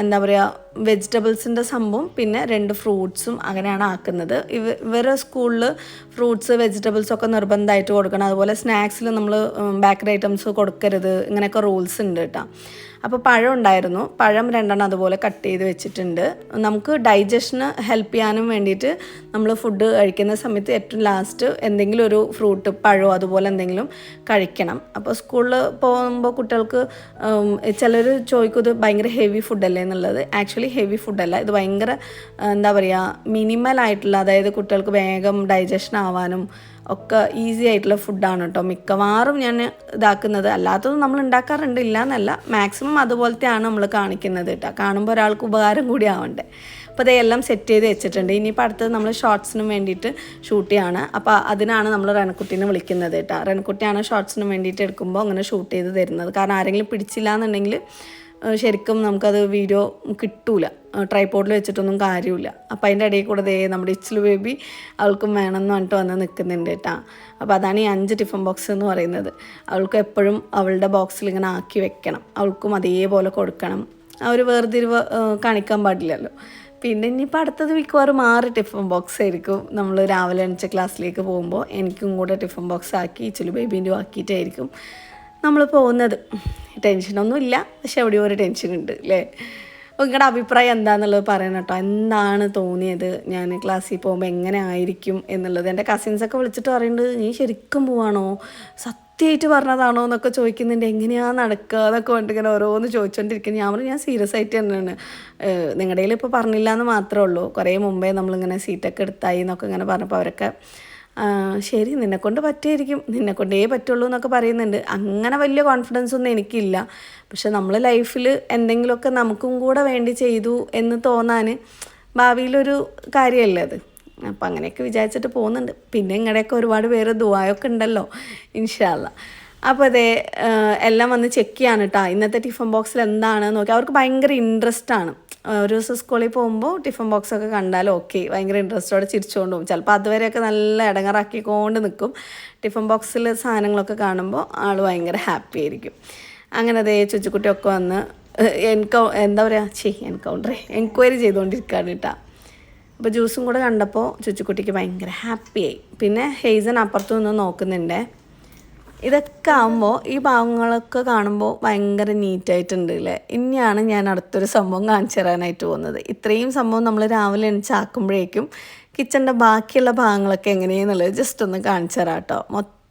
എന്താ പറയുക വെജിറ്റബിൾസിന്റെ സംഭവം പിന്നെ രണ്ട് ഫ്രൂട്ട്സും അങ്ങനെയാണ് ആക്കുന്നത്. ഇവ ഇവരെ സ്കൂളിൽ ഫ്രൂട്ട്സ് വെജിറ്റബിൾസ് ഒക്കെ നിർബന്ധമായിട്ട് കൊടുക്കണം. അതുപോലെ സ്നാക്സിൽ നമ്മൾ ബേക്കറി ഐറ്റംസ് കൊടുക്കരുത്. ഇങ്ങനെയൊക്കെ റൂൾസ് ഉണ്ട് കേട്ടോ. അപ്പോൾ പഴം ഉണ്ടായിരുന്നു. പഴം രണ്ടെണ്ണം അതുപോലെ കട്ട് ചെയ്ത് വെച്ചിട്ടുണ്ട്. നമുക്ക് ഡൈജഷന് ഹെൽപ്പ് ചെയ്യാനും വേണ്ടിയിട്ട് നമ്മൾ ഫുഡ് കഴിക്കുന്ന സമയത്ത് ഏറ്റവും ലാസ്റ്റ് എന്തെങ്കിലും ഒരു ഫ്രൂട്ട് പഴമോ അതുപോലെ എന്തെങ്കിലും കഴിക്കണം. അപ്പോൾ സ്കൂളിൽ പോകുമ്പോൾ കുട്ടികൾക്ക് ചിലർ ചോദിക്കും ഇത് ഭയങ്കര ഹെവി ഫുഡല്ലേ എന്നുള്ളത്. ആക്ച്വലി ഹെവി ഫുഡല്ല ഇത് ഭയങ്കര എന്താ പറയുക മിനിമൽ ആയിട്ടുള്ള അതായത് കുട്ടികൾക്ക് വേഗം ഡൈജഷൻ ആവാനും ഒക്കെ ഈസി ആയിട്ടുള്ള ഫുഡാണ് കേട്ടോ മിക്കവാറും ഞാൻ ഇതാക്കുന്നത്. അല്ലാത്തതും നമ്മൾ ഉണ്ടാക്കാറുണ്ട്. ഇല്ല എന്നല്ല മാക്സിമം അതുപോലത്തെയാണ് നമ്മൾ കാണിക്കുന്നത് കേട്ടോ കാണുമ്പോൾ ഒരാൾക്ക് ഉപകാരം കൂടി ആവണ്ടേ. അപ്പോൾ ഇതെല്ലാം സെറ്റ് ചെയ്ത് വെച്ചിട്ടുണ്ട്. ഇനിയിപ്പോൾ അടുത്തത് നമ്മൾ ഷോർട്സിനും വേണ്ടിയിട്ട് ഷൂട്ട് ചെയ്യാണ്. അപ്പോൾ അതിനാണ് നമ്മൾ റൺകുട്ടീനെ വിളിക്കുന്നത് കേട്ടോ റൺകുട്ടിയാണ് ഷോർട്സിനും വേണ്ടിയിട്ട് എടുക്കുമ്പോൾ അങ്ങനെ ഷൂട്ട് ചെയ്ത് തരുന്നത്. കാരണം ആരെങ്കിലും പിടിച്ചില്ല എന്നുണ്ടെങ്കിൽ ശരിക്കും നമുക്കത് വീഡിയോ കിട്ടൂല. ട്രൈപോഡിൽ വെച്ചിട്ടൊന്നും കാര്യമില്ല അപ്പം അതിന്റെ ഇടയിൽ കൂടെ ദേ നമ്മുടെ ഇച്ചിലു ബേബി അവൾക്കും വേണമെന്ന് പറഞ്ഞിട്ട് വന്ന് നിൽക്കുന്നുണ്ട് കേട്ടാ അപ്പോൾ അതാണ് ഈ അഞ്ച് ടിഫൻ ബോക്സ് എന്ന് പറയുന്നത്. അവൾക്ക് എപ്പോഴും അവളുടെ ബോക്സിൽ ഇങ്ങനെ ആക്കി വെക്കണം. അവൾക്കും അതേപോലെ കൊടുക്കണം. ആ ഒരു വേർതിരിവ് കാണിക്കാൻ പാടില്ലല്ലോ. പിന്നെ ഇനിയിപ്പോൾ അടുത്തത് മിക്കവാറും ആറ് ടിഫിൻ ബോക്സ് ആയിരിക്കും. നമ്മൾ രാവിലെ എണിച്ച ക്ലാസ്സിലേക്ക് പോകുമ്പോൾ എനിക്കും കൂടെ ടിഫിൻ ബോക്സ് ആക്കി ചുലു ബേബീന്റെ ആക്കിയിട്ടായിരിക്കും. നമ്മൾ പോകുന്നത്. ടെൻഷനൊന്നും ഇല്ല പക്ഷെ എവിടെയോ ഒരു ടെൻഷൻ ഉണ്ട് അല്ലേ നിങ്ങളുടെ അഭിപ്രായം എന്താണെന്നുള്ളത് പറയണം കേട്ടോ എന്താണ് തോന്നിയത്? ഞാൻ ക്ലാസ്സിൽ പോകുമ്പോൾ എങ്ങനെ ആയിരിക്കും എന്നുള്ളത്. എന്റെ കസിൻസൊക്കെ വിളിച്ചിട്ട് പറയുന്നത് നീ ശരിക്കും പോവാണോ? സത്യമായിട്ട് പറഞ്ഞതാണോ? എന്നൊക്കെ ചോദിക്കുന്നുണ്ട്. എങ്ങനെയാണ് നടക്കുക എന്നൊക്കെ കൊണ്ട് ഇങ്ങനെ ഓരോന്ന് ചോദിച്ചുകൊണ്ടിരിക്കുന്നത് ഞാൻ പറഞ്ഞു ഞാൻ സീരിയസ് ആയിട്ട് തന്നെയാണ്. നിങ്ങളുടെ ഇപ്പോൾ പറഞ്ഞില്ല എന്ന് മാത്രമേ ഉള്ളൂ. കുറേ മുമ്പേ നമ്മളിങ്ങനെ സീറ്റൊക്കെ എടുത്തായി എന്നൊക്കെ ഇങ്ങനെ പറഞ്ഞപ്പോൾ അവരൊക്കെ ശരി നിന്നെക്കൊണ്ട് പറ്റിയിരിക്കും. നിന്നെക്കൊണ്ടേ പറ്റുള്ളൂ എന്നൊക്കെ പറയുന്നുണ്ട്. അങ്ങനെ വലിയ കോൺഫിഡൻസ് ഒന്നും എനിക്കില്ല. പക്ഷെ നമ്മൾ ലൈഫിൽ എന്തെങ്കിലുമൊക്കെ നമുക്കും കൂടെ വേണ്ടി ചെയ്തു എന്ന് തോന്നാൻ ഭാവിയിലൊരു കാര്യമല്ലേ അത്. അപ്പം അങ്ങനെയൊക്കെ വിചാരിച്ചിട്ട് പോകുന്നുണ്ട്. പിന്നെ ഇങ്ങടെയൊക്കെ ഒരുപാട് പേര് ദുബായൊക്കെ ഉണ്ടല്ലോ. ഇൻഷാല്ല അപ്പോൾ അതെ എല്ലാം വന്ന് ചെക്ക് ചെയ്യാണ് കേട്ടോ ഇന്നത്തെ ടിഫിൻ ബോക്സിൽ എന്താണ് നോക്കി. അവർക്ക് ഭയങ്കര ഇൻട്രസ്റ്റ് ആണ്. ഒരു ദിവസം സ്കൂളിൽ പോകുമ്പോൾ ടിഫിൻ ബോക്സ് ഒക്കെ കണ്ടാൽ ഓക്കെ ഭയങ്കര ഇൻട്രസ്റ്റോടെ ചിരിച്ചുകൊണ്ട് പോകും. ചിലപ്പോൾ അതുവരെയൊക്കെ നല്ല ഇടങ്ങറാക്കിക്കൊണ്ട് നിൽക്കും ടിഫിൻ ബോക്സിൽ സാധനങ്ങളൊക്കെ കാണുമ്പോൾ ആൾ ഭയങ്കര ഹാപ്പി ആയിരിക്കും. അങ്ങനെ അതേ ചുച്ചുക്കുട്ടിയൊക്കെ വന്ന് എൻകൗ എന്താ പറയുക ചേ എൻകൗണ്ടർ എൻക്വയറി ചെയ്തുകൊണ്ടിരിക്കുകയാണ് കേട്ടോ അപ്പോൾ ജ്യൂസും കൂടെ കണ്ടപ്പോൾ ചുച്ചുക്കുട്ടിക്ക് ഭയങ്കര ഹാപ്പിയായി പിന്നെ ഹെയ്സൻ അപ്പുറത്തു നിന്ന് നോക്കുന്നുണ്ടേ. ഇതൊക്കെ ആകുമ്പോൾ ഈ ഭാഗങ്ങളൊക്കെ കാണുമ്പോൾ ഭയങ്കര നീറ്റായിട്ടുണ്ട് അല്ലേ ഇനിയാണ് ഞാൻ അടുത്തൊരു സംഭവം കാണിച്ചു തരാനായിട്ട് പോകുന്നത്. ഇത്രയും സംഭവം നമ്മൾ രാവിലെ എണിച്ചാക്കുമ്പോഴേക്കും കിച്ചന്റെ ബാക്കിയുള്ള ഭാഗങ്ങളൊക്കെ എങ്ങനെയെന്നുള്ളത് ജസ്റ്റ് ഒന്ന് കാണിച്ചു തരാം കേട്ടോ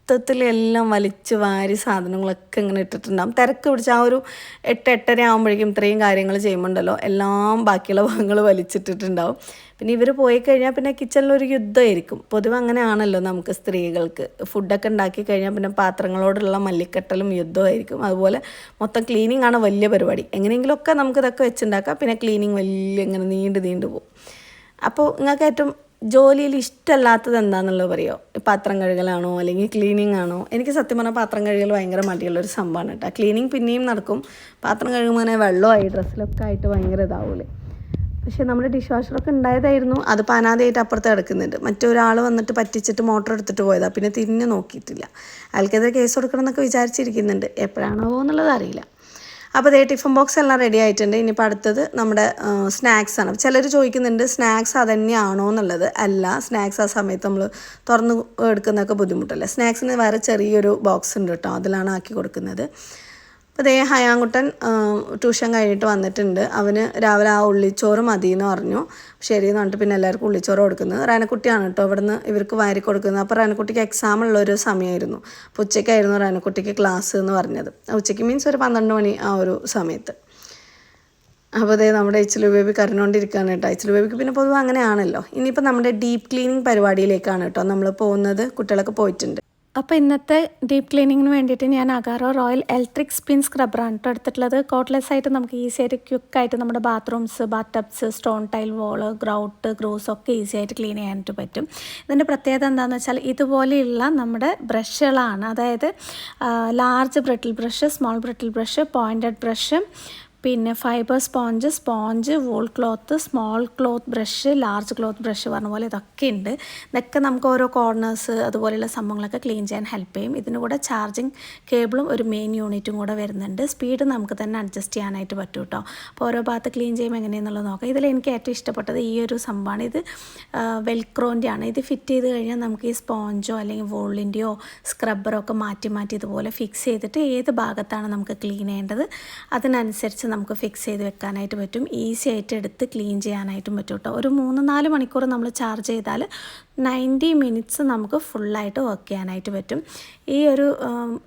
മൊത്തത്തിൽ എല്ലാം വലിച്ചു വാരി സാധനങ്ങളൊക്കെ ഇങ്ങനെ ഇട്ടിട്ടുണ്ടാകും തിരക്ക് പിടിച്ച ആ ഒരു എട്ട് എട്ടര ആകുമ്പോഴേക്കും ഇത്രയും കാര്യങ്ങൾ ചെയ്യുമ്പോണ്ടല്ലോ എല്ലാം ബാക്കിയുള്ള ഭാഗങ്ങൾ വലിച്ചിട്ടിട്ടുണ്ടാവും. പിന്നെ ഇവർ പോയി കഴിഞ്ഞാൽ പിന്നെ കിച്ചണിലൊരു യുദ്ധമായിരിക്കും. പൊതുവെ അങ്ങനെയാണല്ലോ നമുക്ക് സ്ത്രീകൾക്ക്. ഫുഡൊക്കെ ഉണ്ടാക്കി കഴിഞ്ഞാൽ പിന്നെ പാത്രങ്ങളോടുള്ള മല്ലിക്കെട്ടലും യുദ്ധമായിരിക്കും. അതുപോലെ മൊത്തം ക്ലീനിങ് ആണ് വലിയ പരിപാടി. എങ്ങനെയെങ്കിലുമൊക്കെ നമുക്കിതൊക്കെ വെച്ചുണ്ടാക്കാം. പിന്നെ ക്ലീനിങ് വലിയ ഇങ്ങനെ നീണ്ടു നീണ്ടു പോകും അപ്പോൾ നിങ്ങൾക്ക് ഏറ്റവും ജോലിയിൽ ഇഷ്ടമല്ലാത്തത് എന്താണെന്നുള്ളത് പറയുമോ പാത്രം കഴുകലാണോ അല്ലെങ്കിൽ ക്ലീനിങ് ആണോ? എനിക്ക് സത്യം പറഞ്ഞാൽ പാത്രം കഴുകൽ ഭയങ്കര മടിയുള്ളൊരു സംഭവമാണ് കേട്ടോ. ക്ലീനിങ് പിന്നെയും നടക്കും. പാത്രം കഴുകുമ്പോൾ വെള്ളമായി ഡ്രസ്സിലൊക്കെ ആയിട്ട് ഭയങ്കര ഇതാവൂലേ. പക്ഷേ നമ്മുടെ ഡിഷ് വാഷറൊക്കെ ഉണ്ടായതായിരുന്നു. അത് പനാതെയായിട്ട് അപ്പുറത്ത് കിടക്കുന്നുണ്ട്. മറ്റൊരാൾ വന്നിട്ട് പറ്റിച്ചിട്ട് മോട്ടർ എടുത്തിട്ട് പോയതാണ് പിന്നെ തിരിഞ്ഞു നോക്കിയിട്ടില്ല. അയാൾക്കെതിരെ കേസ് കൊടുക്കണം എന്നൊക്കെ വിചാരിച്ചിരിക്കുന്നുണ്ട്. എപ്പോഴാണോ എന്നുള്ളത് അറിയില്ല. അപ്പോൾ അതേ ടിഫിൻ ബോക്സ് എല്ലാം റെഡി ആയിട്ടുണ്ട്. ഇനിയിപ്പോൾ അടുത്തത് നമ്മുടെ സ്നാക്സ് ആണ്. ചിലർ ചോദിക്കുന്നുണ്ട് സ്നാക്സ് അതന്നെയാണോ എന്നുള്ളത്? അല്ല സ്നാക്സ് ആ സമയത്ത് നമ്മൾ തുറന്ന് എടുക്കുന്നതൊക്കെ ബുദ്ധിമുട്ടല്ലേ? സ്നാക്സിന് വേറെ ചെറിയൊരു ബോക്സ് ഉണ്ട് കേട്ടോ അതിലാണ് ആക്കി കൊടുക്കുന്നത്. അപ്പോൾ ദേ ഹയാങ്കുട്ടൻ ട്യൂഷൻ കഴിഞ്ഞിട്ട് വന്നിട്ടുണ്ട്. അവന് രാവിലെ ആ ഉള്ളിച്ചോറ് മതി എന്ന് പറഞ്ഞു. ശരി എന്ന് പറഞ്ഞിട്ട് പിന്നെ എല്ലാവർക്കും ഉള്ളിച്ചോറ് കൊടുക്കുന്നത്. റാനക്കുട്ടിയാണ് കേട്ടോ ഇവിടുന്ന് ഇവർക്ക് വാരി കൊടുക്കുന്നത്. അപ്പോൾ റാനക്കുട്ടിക്ക് എക്സാം ഉള്ള ഒരു സമയമായിരുന്നു. അപ്പോൾ ഉച്ചയ്ക്കായിരുന്നു റാനക്കുട്ടിക്ക് ക്ലാസ് എന്ന് പറഞ്ഞത്. ഉച്ചയ്ക്ക് മീൻസ് ഒരു പന്ത്രണ്ട് മണി ആ ഒരു സമയത്ത്. അപ്പോൾ അതേ നമ്മുടെ എച്ചിലു ബേബി കരഞ്ഞുകൊണ്ടിരിക്കുകയാണ് കേട്ടോ. എച്ചിലു ബേബിക്ക് പിന്നെ പൊതുവെ അങ്ങനെയാണല്ലോ. ഇനിയിപ്പോൾ നമ്മുടെ ഡീപ്പ് ക്ലീനിങ് പരിപാടിയിലേക്കാണ് കേട്ടോ നമ്മൾ പോകുന്നത്. കുട്ടികളൊക്കെ പോയിട്ടുണ്ട്. അപ്പോൾ ഇന്നത്തെ ഡീപ്പ് ക്ലീനിങ്ങിന് വേണ്ടിയിട്ട് ഞാൻ അഗാറോ റോയൽ ഇലക്ട്രിക് സ്പിൻ സ്ക്രബറാണ് കേട്ടോ എടുത്തിട്ടുള്ളത്. കോട്ട്ലെസ് ആയിട്ട് നമുക്ക് ഈസി ആയിട്ട് ക്വിക്കായിട്ട് നമ്മുടെ bathrooms bath tubs stone tile wall grout grooves ഒക്കെ ഈസി ആയിട്ട് ക്ലീൻ ചെയ്യാനായിട്ട് പറ്റും. ഇതിന്റെ പ്രത്യേകത എന്താണെന്ന് വെച്ചാൽ ഇതുപോലെയുള്ള നമ്മുടെ ബ്രഷുകളാണ്. അതായത് large bristle brush small bristle brush pointed brush പിന്നെ fibre sponge sponge wool cloth small cloth brush large cloth brush പറഞ്ഞ പോലെ ഇതൊക്കെ ഉണ്ട്. ഇതൊക്കെ നമുക്ക് ഓരോ കോർണേഴ്സ് അതുപോലെയുള്ള സംഭവങ്ങളൊക്കെ ക്ലീൻ ചെയ്യാൻ ഹെൽപ്പ് ചെയ്യും. ഇതിന് കൂടെ ചാർജിങ് കേബിളും ഒരു മെയിൻ യൂണിറ്റും കൂടെ വരുന്നുണ്ട്. സ്പീഡ് നമുക്ക് തന്നെ അഡ്ജസ്റ്റ് ചെയ്യാനായിട്ട് പറ്റും കേട്ടോ അപ്പോൾ ഓരോ ഭാഗത്ത് ക്ലീൻ ചെയ്യുമ്പോൾ എങ്ങനെയെന്നുള്ളത് നോക്കാം. ഇതിൽ എനിക്ക് ഏറ്റവും ഇഷ്ടപ്പെട്ടത് ഈ ഒരു സംഭവമാണ്. ഇത് വെൽക്രോന്റെ ആണ്. ഇത് ഫിറ്റ് ചെയ്ത് കഴിഞ്ഞാൽ നമുക്ക് ഈ സ്പോഞ്ചോ അല്ലെങ്കിൽ വോളിന്റെയോ സ്ക്രബ്ബറോ ഒക്കെ മാറ്റി മാറ്റി ഇതുപോലെ ഫിക്സ് ചെയ്തിട്ട് ഏത് ഭാഗത്താണ് നമുക്ക് ക്ലീൻ ചെയ്യേണ്ടത് അതിനനുസരിച്ച് നമുക്ക് ഫിക്സ് ചെയ്ത് വെക്കാനായിട്ട് പറ്റും. ഈസി ആയിട്ട് എടുത്ത് ക്ലീൻ ചെയ്യാനായിട്ടും പറ്റും കേട്ടോ. ഒരു മൂന്ന് നാല് മണിക്കൂർ നമ്മൾ ചാർജ് ചെയ്താൽ നയന്റി മിനിറ്റ്സ് നമുക്ക് ഫുള്ളായിട്ട് വർക്ക് ചെയ്യാനായിട്ട് പറ്റും. ഈ ഒരു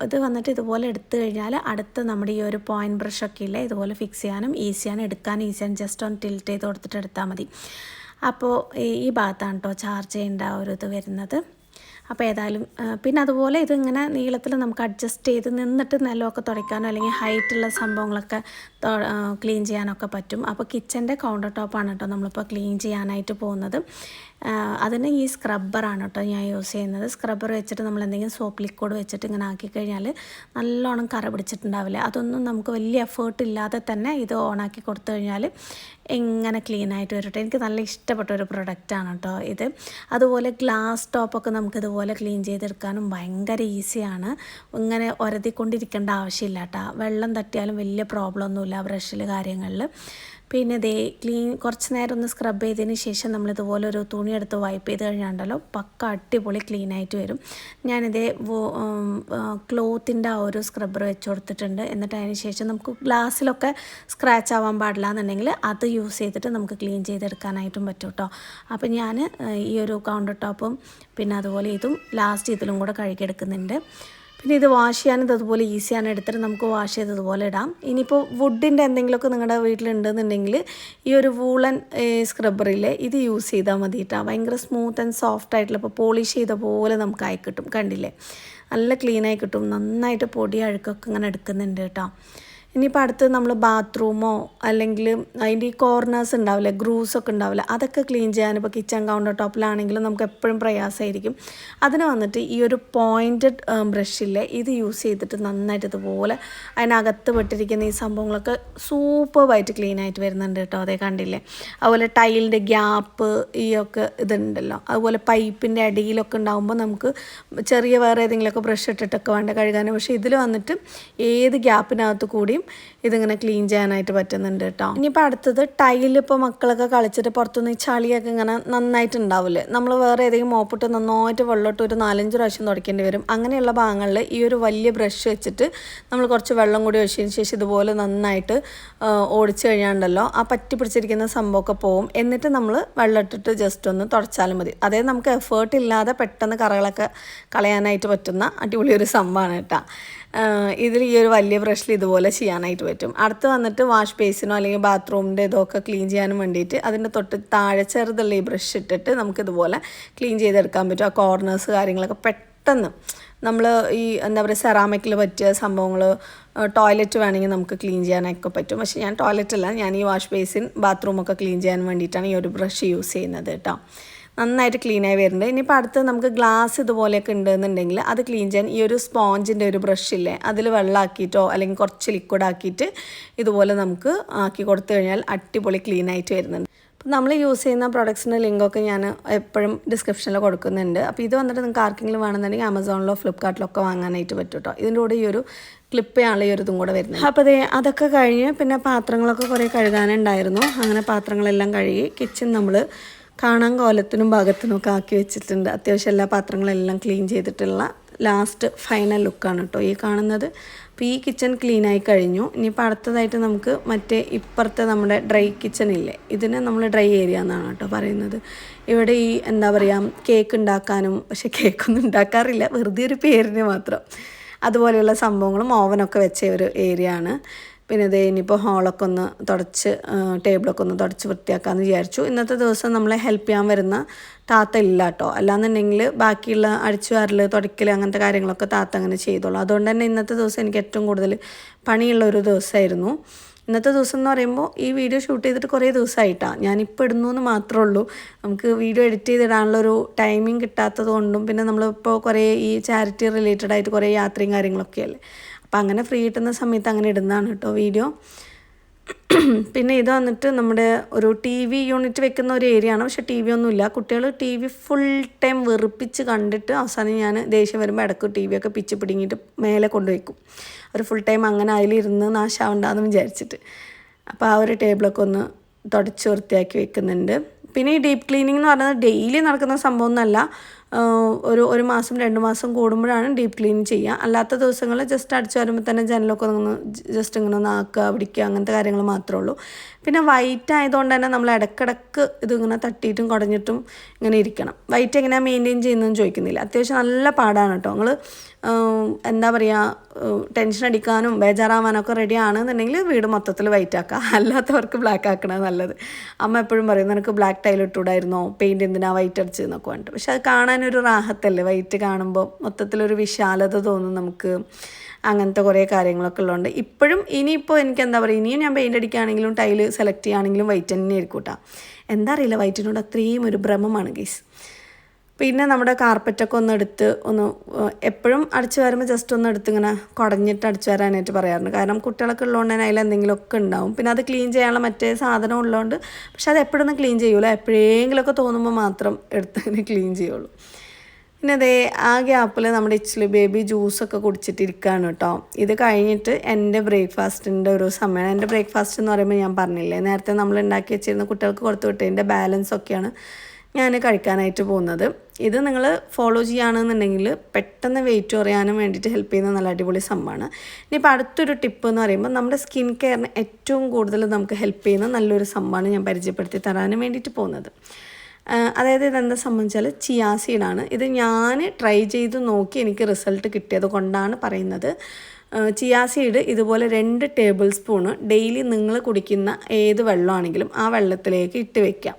ഇത് വന്നിട്ട് ഇതുപോലെ എടുത്തു കഴിഞ്ഞാൽ അടുത്ത് നമ്മുടെ ഈ ഒരു പോയിന്റ് ബ്രഷൊക്കെ ഇല്ലേ ഇതുപോലെ ഫിക്സ് ചെയ്യാനും ഈസിയാണ് എടുക്കാനും ഈസിയാണ് ജസ്റ്റ് ഒന്ന് ടിൽറ്റ് ചെയ്ത് കൊടുത്തിട്ട് എടുത്താൽ മതി. അപ്പോൾ ഈ ഭാഗത്താണ് കേട്ടോ ചാർജ് ചെയ്യേണ്ട ഒരു ഇത് വരുന്നത്. അപ്പോൾ ഏതായാലും പിന്നെ അതുപോലെ ഇതിങ്ങനെ നീളത്തിൽ നമുക്ക് അഡ്ജസ്റ്റ് ചെയ്ത് നിന്നിട്ട് നിലമൊക്കെ തുടയ്ക്കാനോ അല്ലെങ്കിൽ ഹൈറ്റുള്ള സംഭവങ്ങളൊക്കെ ക്ലീൻ ചെയ്യാനൊക്കെ പറ്റും. അപ്പോൾ കിച്ചന്റെ കൗണ്ടർ ടോപ്പാണ് കേട്ടോ നമ്മളിപ്പോൾ ക്ലീൻ ചെയ്യാനായിട്ട് പോകുന്നത്. അതിന് ഈ സ്ക്രബ്ബറാണ് കേട്ടോ ഞാൻ യൂസ് ചെയ്യുന്നത്. സ്ക്രബ്ബർ വെച്ചിട്ട് നമ്മൾ എന്തെങ്കിലും സോപ്പ് ലിക്വിഡ് വെച്ചിട്ട് ഇങ്ങനെ ആക്കി കഴിഞ്ഞാൽ നല്ലോണം കറ പിടിച്ചിട്ടുണ്ടാവില്ല. അതൊന്നും നമുക്ക് വലിയ എഫേർട്ട് ഇല്ലാതെ തന്നെ ഇത് ഓണാക്കി കൊടുത്തു കഴിഞ്ഞാൽ എങ്ങനെ ക്ലീൻ ആയിട്ട് വരട്ടെ. എനിക്ക് നല്ല ഇഷ്ടപ്പെട്ട ഒരു പ്രൊഡക്റ്റാണ് കേട്ടോ ഇത്. അതുപോലെ ഗ്ലാസ് ടോപ്പൊക്കെ നമുക്ക് ഇതുപോലെ ക്ലീൻ ചെയ്തെടുക്കാനും ഭയങ്കര ഈസിയാണ് ഇങ്ങനെ ഒരതിക്കൊണ്ടിരിക്കേണ്ട ആവശ്യമില്ല കേട്ടോ വെള്ളം തട്ടിയാലും വലിയ പ്രോബ്ലം ഒന്നുമില്ല ബ്രഷിൽ കാര്യങ്ങളിൽ പിന്നെ ദേ ക്ലീൻ കുറച്ച് നേരം ഒന്ന് സ്ക്രബ് ചെയ്തതിന് ശേഷം നമ്മളിതുപോലെ ഒരു തുണി എടുത്ത് വൈപ്പ് ചെയ്ത് കഴിഞ്ഞാണ്ടല്ലോ പക്ക അടിപൊളി ക്ലീൻ ആയിട്ട് വരും. ഞാനിതേ ക്ലോത്തിന്റെ ആ ഒരു സ്ക്രബ്ബർ വെച്ച് കൊടുത്തിട്ടുണ്ട്. എന്നിട്ട് അതിന് ശേഷം നമുക്ക് ഗ്ലാസ്സിലൊക്കെ സ്ക്രാച്ച് ആവാൻ പാടില്ല എന്നുണ്ടെങ്കിൽ അത് യൂസ് ചെയ്തിട്ട് നമുക്ക് ക്ലീൻ ചെയ്തെടുക്കാനായിട്ടും പറ്റും കേട്ടോ അപ്പോൾ ഞാൻ ഈ ഒരു കൗണ്ടർ ടോപ്പും പിന്നെ അതുപോലെ ഇതും ലാസ്റ്റ് ഇതിലും കൂടെ കഴുകിയെടുക്കുന്നുണ്ട്. പിന്നെ ഇത് വാഷ് ചെയ്യാനും അതുപോലെ ഈസിയാണ് എടുത്തിട്ട് നമുക്ക് വാഷ് ചെയ്തതുപോലെ ഇടാം. ഇനിയിപ്പോൾ വുഡിന്റെ എന്തെങ്കിലുമൊക്കെ നിങ്ങളുടെ വീട്ടിലുണ്ടെന്നുണ്ടെങ്കിൽ ഈ ഒരു വൂളൻ സ്ക്രബ്ബറില്ലേ ഇത് യൂസ് ചെയ്താൽ മതി കേട്ടോ ഭയങ്കര സ്മൂത്ത് ആൻഡ് സോഫ്റ്റ് ആയിട്ടുള്ള ഇപ്പോൾ പോളിഷ് ചെയ്ത പോലെ നമുക്ക് ആയി കിട്ടും കണ്ടില്ലേ? നല്ല ക്ലീനായി കിട്ടും. നന്നായിട്ട് പൊടി അഴുക്കൊക്കെ ഇങ്ങനെ എടുക്കുന്നുണ്ട് കേട്ടോ. ഇനിയിപ്പോൾ അടുത്ത് നമ്മൾ ബാത്റൂമോ അല്ലെങ്കിൽ അതിന്റെ ഈ കോർണേഴ്സ് ഉണ്ടാവില്ലേ ഗ്രൂസ് ഒക്കെ ഉണ്ടാവില്ല അതൊക്കെ ക്ലീൻ ചെയ്യാൻ ഇപ്പോൾ കിച്ചൺ കൗണ്ടർ ടോപ്പിലാണെങ്കിലും നമുക്ക് എപ്പോഴും പ്രയാസമായിരിക്കും. അതിന് വന്നിട്ട് ഈ ഒരു പോയിന്റഡ് ബ്രഷില്ലേ ഇത് യൂസ് ചെയ്തിട്ട് നന്നായിട്ട് ഇതുപോലെ അതിനകത്ത് പെട്ടിരിക്കുന്ന ഈ സംഭവങ്ങളൊക്കെ സൂപ്പർവായിട്ട് ക്ലീൻ ആയിട്ട് വരുന്നുണ്ട് കേട്ടോ അതേ കണ്ടില്ലേ? അതുപോലെ ടൈലിന്റെ ഗ്യാപ്പ് ഈ ഒക്കെ ഇതുണ്ടല്ലോ അതുപോലെ പൈപ്പിന്റെ അടിയിലൊക്കെ ഉണ്ടാകുമ്പോൾ നമുക്ക് ചെറിയ വേറെ ഏതെങ്കിലുമൊക്കെ ബ്രഷ് ഇട്ടിട്ടൊക്കെ വേണ്ട കഴുകാൻ പക്ഷേ ഇതിൽ വന്നിട്ട് ഏത് ഗ്യാപ്പിനകത്ത് കൂടിയും ഇതിങ്ങനെ ക്ലീൻ ചെയ്യാനായിട്ട് പറ്റുന്നുണ്ട് കേട്ടോ ഇനിയിപ്പോൾ അടുത്തത് ടൈൽ മക്കളൊക്കെ കളിച്ചിട്ട് പുറത്തുനിന്ന് ചളിയൊക്കെ ഇങ്ങനെ നന്നായിട്ട് ഉണ്ടാവില്ലേ നമ്മൾ വേറെ ഏതെങ്കിലും മോപ്പിട്ട് നന്നായിട്ട് വെള്ളമിട്ട് ഒരു നാലഞ്ച് പ്രാവശ്യം തുടയ്ക്കേണ്ടി വരും. അങ്ങനെയുള്ള ഭാഗങ്ങളിൽ ഈ ഒരു വലിയ ബ്രഷ് വെച്ചിട്ട് നമ്മൾ കുറച്ച് വെള്ളം കൂടി ഒഴിച്ചതിന് ശേഷം ഇതുപോലെ നന്നായിട്ട് ഓടിച്ചു കഴിഞ്ഞാണ്ടല്ലോ ആ പറ്റി പിടിച്ചിരിക്കുന്ന സംഭവമൊക്കെ പോവും. എന്നിട്ട് നമ്മൾ വെള്ളം ഇട്ടിട്ട് ജസ്റ്റ് ഒന്ന് തുടച്ചാലും മതി. അതായത് നമുക്ക് എഫേർട്ട് ഇല്ലാതെ പെട്ടെന്ന് കറകളൊക്കെ കളയാനായിട്ട് പറ്റുന്ന അടിപൊളി ഒരു സംഭവമാണ് കേട്ടോ ഇതിൽ ഈ ഒരു വലിയ ബ്രഷിൽ ഇതുപോലെ ചെയ്യാനായിട്ട് പറ്റും. അടുത്ത് വന്നിട്ട് വാഷ് ബേസിനോ അല്ലെങ്കിൽ ബാത്റൂമിന്റെ ഇതൊക്കെ ക്ലീൻ ചെയ്യാനും വേണ്ടിയിട്ട് അതിന്റെ തൊട്ട് താഴെ ചെറുതുള്ള ഈ ബ്രഷ് ഇട്ടിട്ട് നമുക്കിതുപോലെ ക്ലീൻ ചെയ്തെടുക്കാൻ പറ്റും. ആ കോർണേഴ്സ് കാര്യങ്ങളൊക്കെ പെട്ടെന്ന് നമ്മൾ ഈ എന്താ പറയുക സെറാമിക്കിൽ പറ്റിയ സംഭവങ്ങൾ ടോയ്ലറ്റ് വേണമെങ്കിൽ നമുക്ക് ക്ലീൻ ചെയ്യാനൊക്കെ പറ്റും. പക്ഷേ ഞാൻ ടോയ്ലറ്റ് അല്ല ഞാൻ ഈ വാഷ് ബേസിൻ ബാത്റൂമൊക്കെ ക്ലീൻ ചെയ്യാൻ വേണ്ടിയിട്ടാണ് ഈ ഒരു ബ്രഷ് യൂസ് ചെയ്യുന്നത് കേട്ടോ. നന്നായിട്ട് ക്ലീൻ ആയി വരുന്നുണ്ട്. ഇനിയിപ്പോൾ അടുത്ത് നമുക്ക് ഗ്ലാസ് ഇതുപോലെയൊക്കെ ഉണ്ടെന്നുണ്ടെങ്കിൽ അത് ക്ലീൻ ചെയ്യാൻ ഈ ഒരു സ്പോഞ്ചിന്റെ ഒരു ബ്രഷ് ഇല്ലേ അതിൽ വെള്ളമാക്കിയിട്ടോ അല്ലെങ്കിൽ കുറച്ച് ലിക്വിഡ് ആക്കിയിട്ട് ഇതുപോലെ നമുക്ക് ആക്കി കൊടുത്തു കഴിഞ്ഞാൽ അടിപൊളി ക്ലീൻ ആയിട്ട് വരുന്നുണ്ട്. അപ്പോൾ നമ്മൾ യൂസ് ചെയ്യുന്ന പ്രൊഡക്ട്സിന്റെ ലിങ്കൊക്കെ ഞാൻ എപ്പോഴും ഡിസ്ക്രിപ്ഷനിൽ കൊടുക്കുന്നുണ്ട്. അപ്പോൾ ഇത് വന്നിട്ട് നിങ്ങൾക്ക് ആർക്കെങ്കിലും വേണമെന്നുണ്ടെങ്കിൽ ആമസോണിലോ ഫ്ലിപ്കാർട്ടിലോ ഒക്കെ വാങ്ങാനായിട്ട് പറ്റും കേട്ടോ ഇതിന്റെ കൂടെ ഈ ഒരു ക്ലിപ്പയാണ് ഈ ഒരു ഇതും കൂടെ വരുന്നത്. അപ്പോൾ അതെ അതൊക്കെ കഴിഞ്ഞ് പിന്നെ പാത്രങ്ങളൊക്കെ കുറേ കഴുകാനുണ്ടായിരുന്നു. അങ്ങനെ പാത്രങ്ങളെല്ലാം കഴുകി കിച്ചൺ നമ്മൾ കാണാൻ കോലത്തിനും ഭാഗത്തിനും ഒക്കെ ആക്കി വെച്ചിട്ടുണ്ട്. അത്യാവശ്യം എല്ലാ പാത്രങ്ങളെല്ലാം ക്ലീൻ ചെയ്തിട്ടുള്ള ലാസ്റ്റ് ഫൈനൽ ലുക്കാണ് കേട്ടോ ഈ കാണുന്നത്. അപ്പോൾ ഈ കിച്ചൺ ക്ലീൻ ആയി കഴിഞ്ഞു. ഇനിയിപ്പോൾ അടുത്തതായിട്ട് നമുക്ക് മറ്റേ ഇപ്പുറത്തെ നമ്മുടെ ഡ്രൈ കിച്ചൺ ഇല്ലേ? ഇതിനെ നമ്മൾ ഡ്രൈ ഏരിയ എന്നാണ് കേട്ടോ പറയുന്നത്. ഇവിടെ ഈ എന്താ പറയുക കേക്ക് ഉണ്ടാക്കാനും പക്ഷെ കേക്കൊന്നും ഉണ്ടാക്കാറില്ല. വെറുതെ ഒരു പേരിന് മാത്രം. അതുപോലെയുള്ള സംഭവങ്ങളും ഓവനൊക്കെ വെച്ച ഒരു ഏരിയ ആണ്. പിന്നെ ഇതേ ഇനിയിപ്പോൾ ഹാളൊക്കെ ഒന്ന് തുടച്ച് ടേബിളൊക്കെ ഒന്ന് തുടച്ച് വൃത്തിയാക്കാമെന്ന് വിചാരിച്ചു. ഇന്നത്തെ ദിവസം നമ്മളെ ഹെൽപ്പ് ചെയ്യാൻ വരുന്ന താത്ത ഇല്ല കേട്ടോ അല്ലാന്നുണ്ടെങ്കിൽ ബാക്കിയുള്ള അടിച്ചു വാരൽ തുടയ്ക്കൽ അങ്ങനത്തെ കാര്യങ്ങളൊക്കെ താത്ത അങ്ങനെ ചെയ്തോളൂ. അതുകൊണ്ട് തന്നെ ഇന്നത്തെ ദിവസം എനിക്ക് ഏറ്റവും കൂടുതൽ പണിയുള്ള ഒരു ദിവസമായിരുന്നു. ഇന്നത്തെ ദിവസം എന്ന് പറയുമ്പോൾ ഈ വീഡിയോ ഷൂട്ട് ചെയ്തിട്ട് കുറേ ദിവസമായിട്ടാണ് ഞാനിപ്പോൾ ഇടുന്നു എന്ന് മാത്രമേ ഉള്ളൂ. നമുക്ക് വീഡിയോ എഡിറ്റ് ചെയ്തിടാനുള്ള ഒരു ടൈമിംഗ് കിട്ടാത്തത് കൊണ്ടും പിന്നെ നമ്മളിപ്പോൾ കുറേ ഈ ചാരിറ്റി റിലേറ്റഡ് ആയിട്ട് കുറേ യാത്രയും കാര്യങ്ങളൊക്കെ അല്ലേ അപ്പം അങ്ങനെ ഫ്രീ കിട്ടുന്ന സമയത്ത് അങ്ങനെ ഇടുന്നതാണ് കേട്ടോ വീഡിയോ പിന്നെ ഇത് വന്നിട്ട് നമ്മുടെ ഒരു ടി വി യൂണിറ്റ് വെക്കുന്ന ഒരു ഏരിയ ആണ്. പക്ഷെ ടി വി ഒന്നുമില്ല കുട്ടികൾ ടി വി ഫുൾ ടൈം വെറുപ്പിച്ച് കണ്ടിട്ട് അവസാനം ഞാൻ ദേഷ്യം വരുമ്പോൾ ഇടയ്ക്ക് ടി വി ഒക്കെ പിച്ച് പിടുങ്ങിയിട്ട് മേലെ കൊണ്ടുവയ്ക്കും അവർ ഫുൾ ടൈം അങ്ങനെ അതിലിരുന്ന് നാശാവണ്ടെന്ന് വിചാരിച്ചിട്ട്. അപ്പോൾ ആ ഒരു ടേബിളൊക്കെ ഒന്ന് തുടച്ച് വൃത്തിയാക്കി വെക്കുന്നുണ്ട്. പിന്നെ ഈ ഡീപ് ക്ലീനിങ് എന്ന് പറയുന്നത് ഡെയിലി നടക്കുന്ന സംഭവമൊന്നുമല്ല ഒരു ഒരു മാസം രണ്ട് മാസം കൂടുമ്പോഴാണ് ഡീപ്പ് ക്ലീൻ ചെയ്യുക. അല്ലാത്ത ദിവസങ്ങളിൽ ജസ്റ്റ് അടിച്ചു വരുമ്പോൾ തന്നെ ജനലൊക്കെ ഒന്ന് ജസ്റ്റ് ഇങ്ങനെ ഒന്ന് ആക്കുക പിടിക്കുക അങ്ങനത്തെ കാര്യങ്ങൾ മാത്രമേ ഉള്ളൂ. പിന്നെ വൈറ്റ് ആയതുകൊണ്ട് തന്നെ നമ്മൾ ഇടക്കിടക്ക് ഇതിങ്ങനെ തട്ടിയിട്ടും കുടഞ്ഞിട്ടും ഇങ്ങനെ ഇരിക്കണം. വൈറ്റ് എങ്ങനെയാണ് മെയിന്റെയിൻ ചെയ്യുന്നതെന്ന് ചോദിക്കുന്നില്ല. അത്യാവശ്യം നല്ല പാടാണ് കേട്ടോ. നിങ്ങൾ എന്താ പറയുക ടെൻഷൻ അടിക്കാനും ബേജാറാവാനൊക്കെ റെഡി ആണെന്നുണ്ടെങ്കിൽ വീട് മൊത്തത്തിൽ വൈറ്റ് ആക്കുക അല്ലാത്തവർക്ക് ബ്ലാക്ക് ആക്കണത് നല്ലത്. അമ്മ എപ്പോഴും പറയും നിനക്ക് ബ്ലാക്ക് ടൈൽ ഇട്ടൂടായിരുന്നോ? പെയിന്റ് എന്തിനാ വൈറ്റ് അടിച്ച് എന്നൊക്കെ പറഞ്ഞിട്ട്. പക്ഷെ അത് കാണാനൊരു റാഹത്തല്ലേ? വൈറ്റ് കാണുമ്പോൾ മൊത്തത്തിലൊരു വിശാലത തോന്നും നമുക്ക്. അങ്ങനത്തെ കുറേ കാര്യങ്ങളൊക്കെ ഉള്ളതുകൊണ്ട് ഇപ്പോഴും ഇനിയിപ്പോൾ എനിക്ക് എന്താ പറയുക ഇനിയും ഞാൻ പെയിന്റ് അടിക്കുകയാണെങ്കിലും ടൈൽ സെലക്ട് ചെയ്യുകയാണെങ്കിലും വൈറ്റ് തന്നെ ആയിരിക്കും കേട്ടോ. എന്താ അറിയില്ല വൈറ്റിനോട് അത്രയും ഒരു ഭ്രമമാണ് ഗീസ് പിന്നെ നമ്മുടെ കാർപ്പറ്റൊക്കെ ഒന്ന് എടുത്ത് ഒന്ന് എപ്പോഴും അടിച്ചു വരുമ്പോൾ ജസ്റ്റ് ഒന്ന് എടുത്ത് ഇങ്ങനെ കുടഞ്ഞിട്ട് അടിച്ചു വരാനായിട്ട് പറയാറുണ്ട്. കാരണം കുട്ടികളൊക്കെ ഉള്ളതുകൊണ്ട് തന്നെ അതിൽ എന്തെങ്കിലുമൊക്കെ ഉണ്ടാവും. പിന്നെ അത് ക്ലീൻ ചെയ്യാനുള്ള മറ്റേ സാധനം ഉള്ളതുകൊണ്ട് പക്ഷെ അത് എപ്പോഴൊന്നും ക്ലീൻ ചെയ്യൂല. എപ്പോഴെങ്കിലുമൊക്കെ തോന്നുമ്പോൾ മാത്രം എടുത്ത് ക്ലീൻ ചെയ്യുള്ളൂ. പിന്നെ അതേ ആ ഗ്യാപ്പിൽ നമ്മുടെ ഇച്ചിലി ബേബി ജ്യൂസൊക്കെ കുടിച്ചിട്ടിരിക്കുകയാണ് കേട്ടോ ഇത് കഴിഞ്ഞിട്ട് എന്റെ ബ്രേക്ക്ഫാസ്റ്റിന്റെ ഒരു സമയമാണ് എന്റെ ബ്രേക്ക്ഫാസ്റ്റ് എന്ന് പറയുമ്പോൾ ഞാൻ പറഞ്ഞില്ലേ നേരത്തെ നമ്മൾ ഉണ്ടാക്കി വെച്ചിരുന്ന കുട്ടികൾക്ക് കൊടുത്തു വിട്ടതിന്റെ ബാലൻസ് ഒക്കെയാണ് ഞാൻ കഴിക്കാനായിട്ട് പോകുന്നത്. ഇത് നിങ്ങൾ ഫോളോ ചെയ്യുകയാണെന്നുണ്ടെങ്കിൽ പെട്ടെന്ന് വെയിറ്റ് കുറയാനും വേണ്ടിയിട്ട് ഹെൽപ്പ് ചെയ്യുന്ന നല്ല അടിപൊളി സംഭവമാണ്. ഇനിയിപ്പോൾ അടുത്തൊരു ടിപ്പ് എന്ന് പറയുമ്പോൾ നമ്മുടെ സ്കിൻ കെയറിന് ഏറ്റവും കൂടുതൽ നമുക്ക് ഹെൽപ്പ് ചെയ്യുന്ന നല്ലൊരു സംഭവമാണ് ഞാൻ പരിചയപ്പെടുത്തി തരാനും വേണ്ടിയിട്ട് പോകുന്നത്. അതായത് ഇതെന്താ സംബന്ധിച്ചാൽ ചിയാ സീഡാണ് ഇത് ഞാൻ ട്രൈ ചെയ്ത് നോക്കി എനിക്ക് റിസൾട്ട് കിട്ടിയത് കൊണ്ടാണ് പറയുന്നത്. ചിയാ സീഡ് ഇതുപോലെ രണ്ട് ടേബിൾ സ്പൂണ് ഡെയിലി നിങ്ങൾ കുടിക്കുന്ന ഏത് വെള്ളമാണെങ്കിലും ആ വെള്ളത്തിലേക്ക് ഇട്ട് വെക്കാം.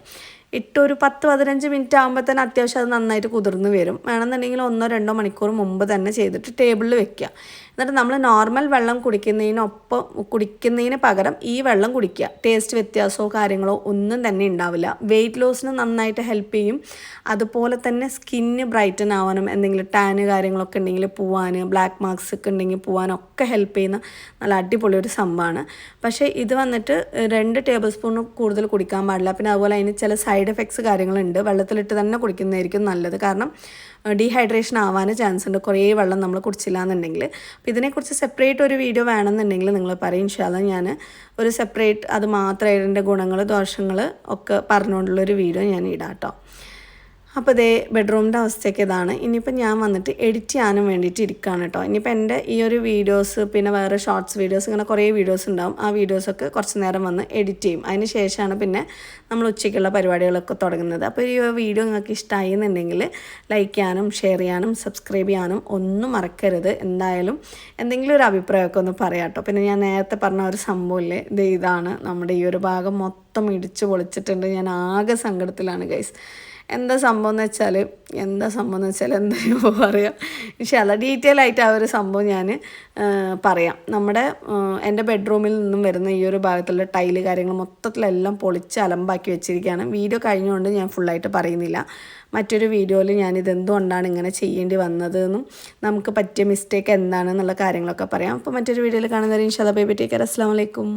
ഇട്ടൊരു പത്ത് പതിനഞ്ച് മിനിറ്റ് ആകുമ്പോൾ തന്നെ അത്യാവശ്യം അത് നന്നായിട്ട് കുതിർന്ന് വരും. വേണമെന്നുണ്ടെങ്കിൽ ഒന്നോ രണ്ടോ മണിക്കൂർ മുമ്പ് തന്നെ ചെയ്തിട്ട് ടേബിളിൽ വെക്കുക. എന്നിട്ട് നമ്മൾ നോർമൽ വെള്ളം കുടിക്കുന്നതിനൊപ്പം കുടിക്കുന്നതിന് പകരം ഈ വെള്ളം കുടിക്കുക. ടേസ്റ്റ് വ്യത്യാസമോ കാര്യങ്ങളോ ഒന്നും തന്നെ ഉണ്ടാവില്ല. വെയിറ്റ് ലോസിന് നന്നായിട്ട് ഹെൽപ്പ് ചെയ്യും. അതുപോലെ തന്നെ സ്കിന്ന് ബ്രൈറ്റൻ ആവാനും എന്തെങ്കിലും ടാന് കാര്യങ്ങളൊക്കെ ഉണ്ടെങ്കിൽ പോവാൻ ബ്ലാക്ക് മാർക്സ് ഒക്കെ ഉണ്ടെങ്കിൽ പോവാനൊക്കെ ഹെൽപ്പ് ചെയ്യുന്ന നല്ല അടിപൊളി ഒരു സംഭവമാണ്. പക്ഷേ ഇത് വന്നിട്ട് രണ്ട് ടേബിൾ സ്പൂൺ കൂടുതൽ കുടിക്കാൻ പാടില്ല. പിന്നെ അതുപോലെ അതിന് ചില സൈഡ് എഫക്ട്സ് കാര്യങ്ങളുണ്ട്. വെള്ളത്തിലിട്ട് തന്നെ കുടിക്കുന്നതായിരിക്കും നല്ലത്. കാരണം ഡീഹൈഡ്രേഷൻ ആവാൻ ചാൻസ് ഉണ്ട്. കുറേ വെള്ളം നമ്മൾ കുടിച്ചില്ല എന്നുണ്ടെങ്കിൽ. അപ്പോൾ ഇതിനെക്കുറിച്ച് സെപ്പറേറ്റ് ഒരു വീഡിയോ വേണമെന്നുണ്ടെങ്കിൽ നിങ്ങൾ പറയും. ഇൻഷാല്ല ഞാൻ ഒരു സെപ്പറേറ്റ് അത് മാത്രം ഗുണങ്ങൾ ദോഷങ്ങൾ ഒക്കെ പറഞ്ഞുകൊണ്ടുള്ളൊരു വീഡിയോ ഞാൻ ഇടാം കേട്ടോ. അപ്പോൾ ഇതേ ബെഡ്റൂമിന്റെ അവസ്ഥയൊക്കെ ഇതാണ്. ഇനിയിപ്പോൾ ഞാൻ വന്നിട്ട് എഡിറ്റ് ചെയ്യാനും വേണ്ടിയിട്ട് ഇരിക്കുകയാണ് കേട്ടോ ഇനിയിപ്പോൾ എന്റെ ഈ ഒരു വീഡിയോസ് പിന്നെ വേറെ ഷോർട്സ് വീഡിയോസ് ഇങ്ങനെ കുറേ വീഡിയോസ് ഉണ്ടാവും. ആ വീഡിയോസൊക്കെ കുറച്ച് നേരം വന്ന് എഡിറ്റ് ചെയ്യും. അതിന് ശേഷമാണ് പിന്നെ നമ്മൾ ഉച്ചയ്ക്കുള്ള പരിപാടികളൊക്കെ തുടങ്ങുന്നത്. അപ്പോൾ ഈ വീഡിയോ നിങ്ങൾക്ക് ഇഷ്ടമായി എന്നുണ്ടെങ്കിൽ ലൈക്ക് ചെയ്യാനും ഷെയർ ചെയ്യാനും സബ്സ്ക്രൈബ് ചെയ്യാനും ഒന്നും മറക്കരുത്. എന്തായാലും എന്തെങ്കിലും ഒരു അഭിപ്രായമൊക്കെ ഒന്ന് പറയാം കേട്ടോ പിന്നെ ഞാൻ നേരത്തെ പറഞ്ഞ ഒരു സംഭവമില്ലേ ഇത് ഇതാണ് നമ്മുടെ ഈ ഒരു ഭാഗം മൊത്തം ഇടിച്ച് പൊളിച്ചിട്ടുണ്ട്. ഞാൻ ആകെ സങ്കടത്തിലാണ് ഗൈസ് എന്താ സംഭവം എന്ന് വെച്ചാൽ എന്താ സംഭവം എന്ന് വെച്ചാൽ എന്താ പറയാം? ഇൻഷാല്ല ഡീറ്റെയിൽ ആയിട്ട് ആ ഒരു സംഭവം ഞാൻ പറയാം. നമ്മുടെ എന്റെ ബെഡ്റൂമിൽ നിന്നും വരുന്ന ഈ ഒരു ഭാഗത്തുള്ള ടൈൽ കാര്യങ്ങൾ മൊത്തത്തിലെല്ലാം പൊളിച്ച് അലമ്പാക്കി വെച്ചിരിക്കുകയാണ്. വീഡിയോ കഴിഞ്ഞുകൊണ്ട് ഞാൻ ഫുള്ളായിട്ട് പറയുന്നില്ല. മറ്റൊരു വീഡിയോയിൽ ഞാൻ ഇതെന്തുകൊണ്ടാണ് ഇങ്ങനെ ചെയ്യേണ്ടി വന്നതെന്നും നമുക്ക് പറ്റിയ മിസ്റ്റേക്ക് എന്താണെന്നുള്ള കാര്യങ്ങളൊക്കെ പറയാം. അപ്പോൾ മറ്റൊരു വീഡിയോയിൽ കാണുന്നവരെ ഇൻഷാല്ല ബേബി ടേക്കർ അസ്സാം വലൈക്കും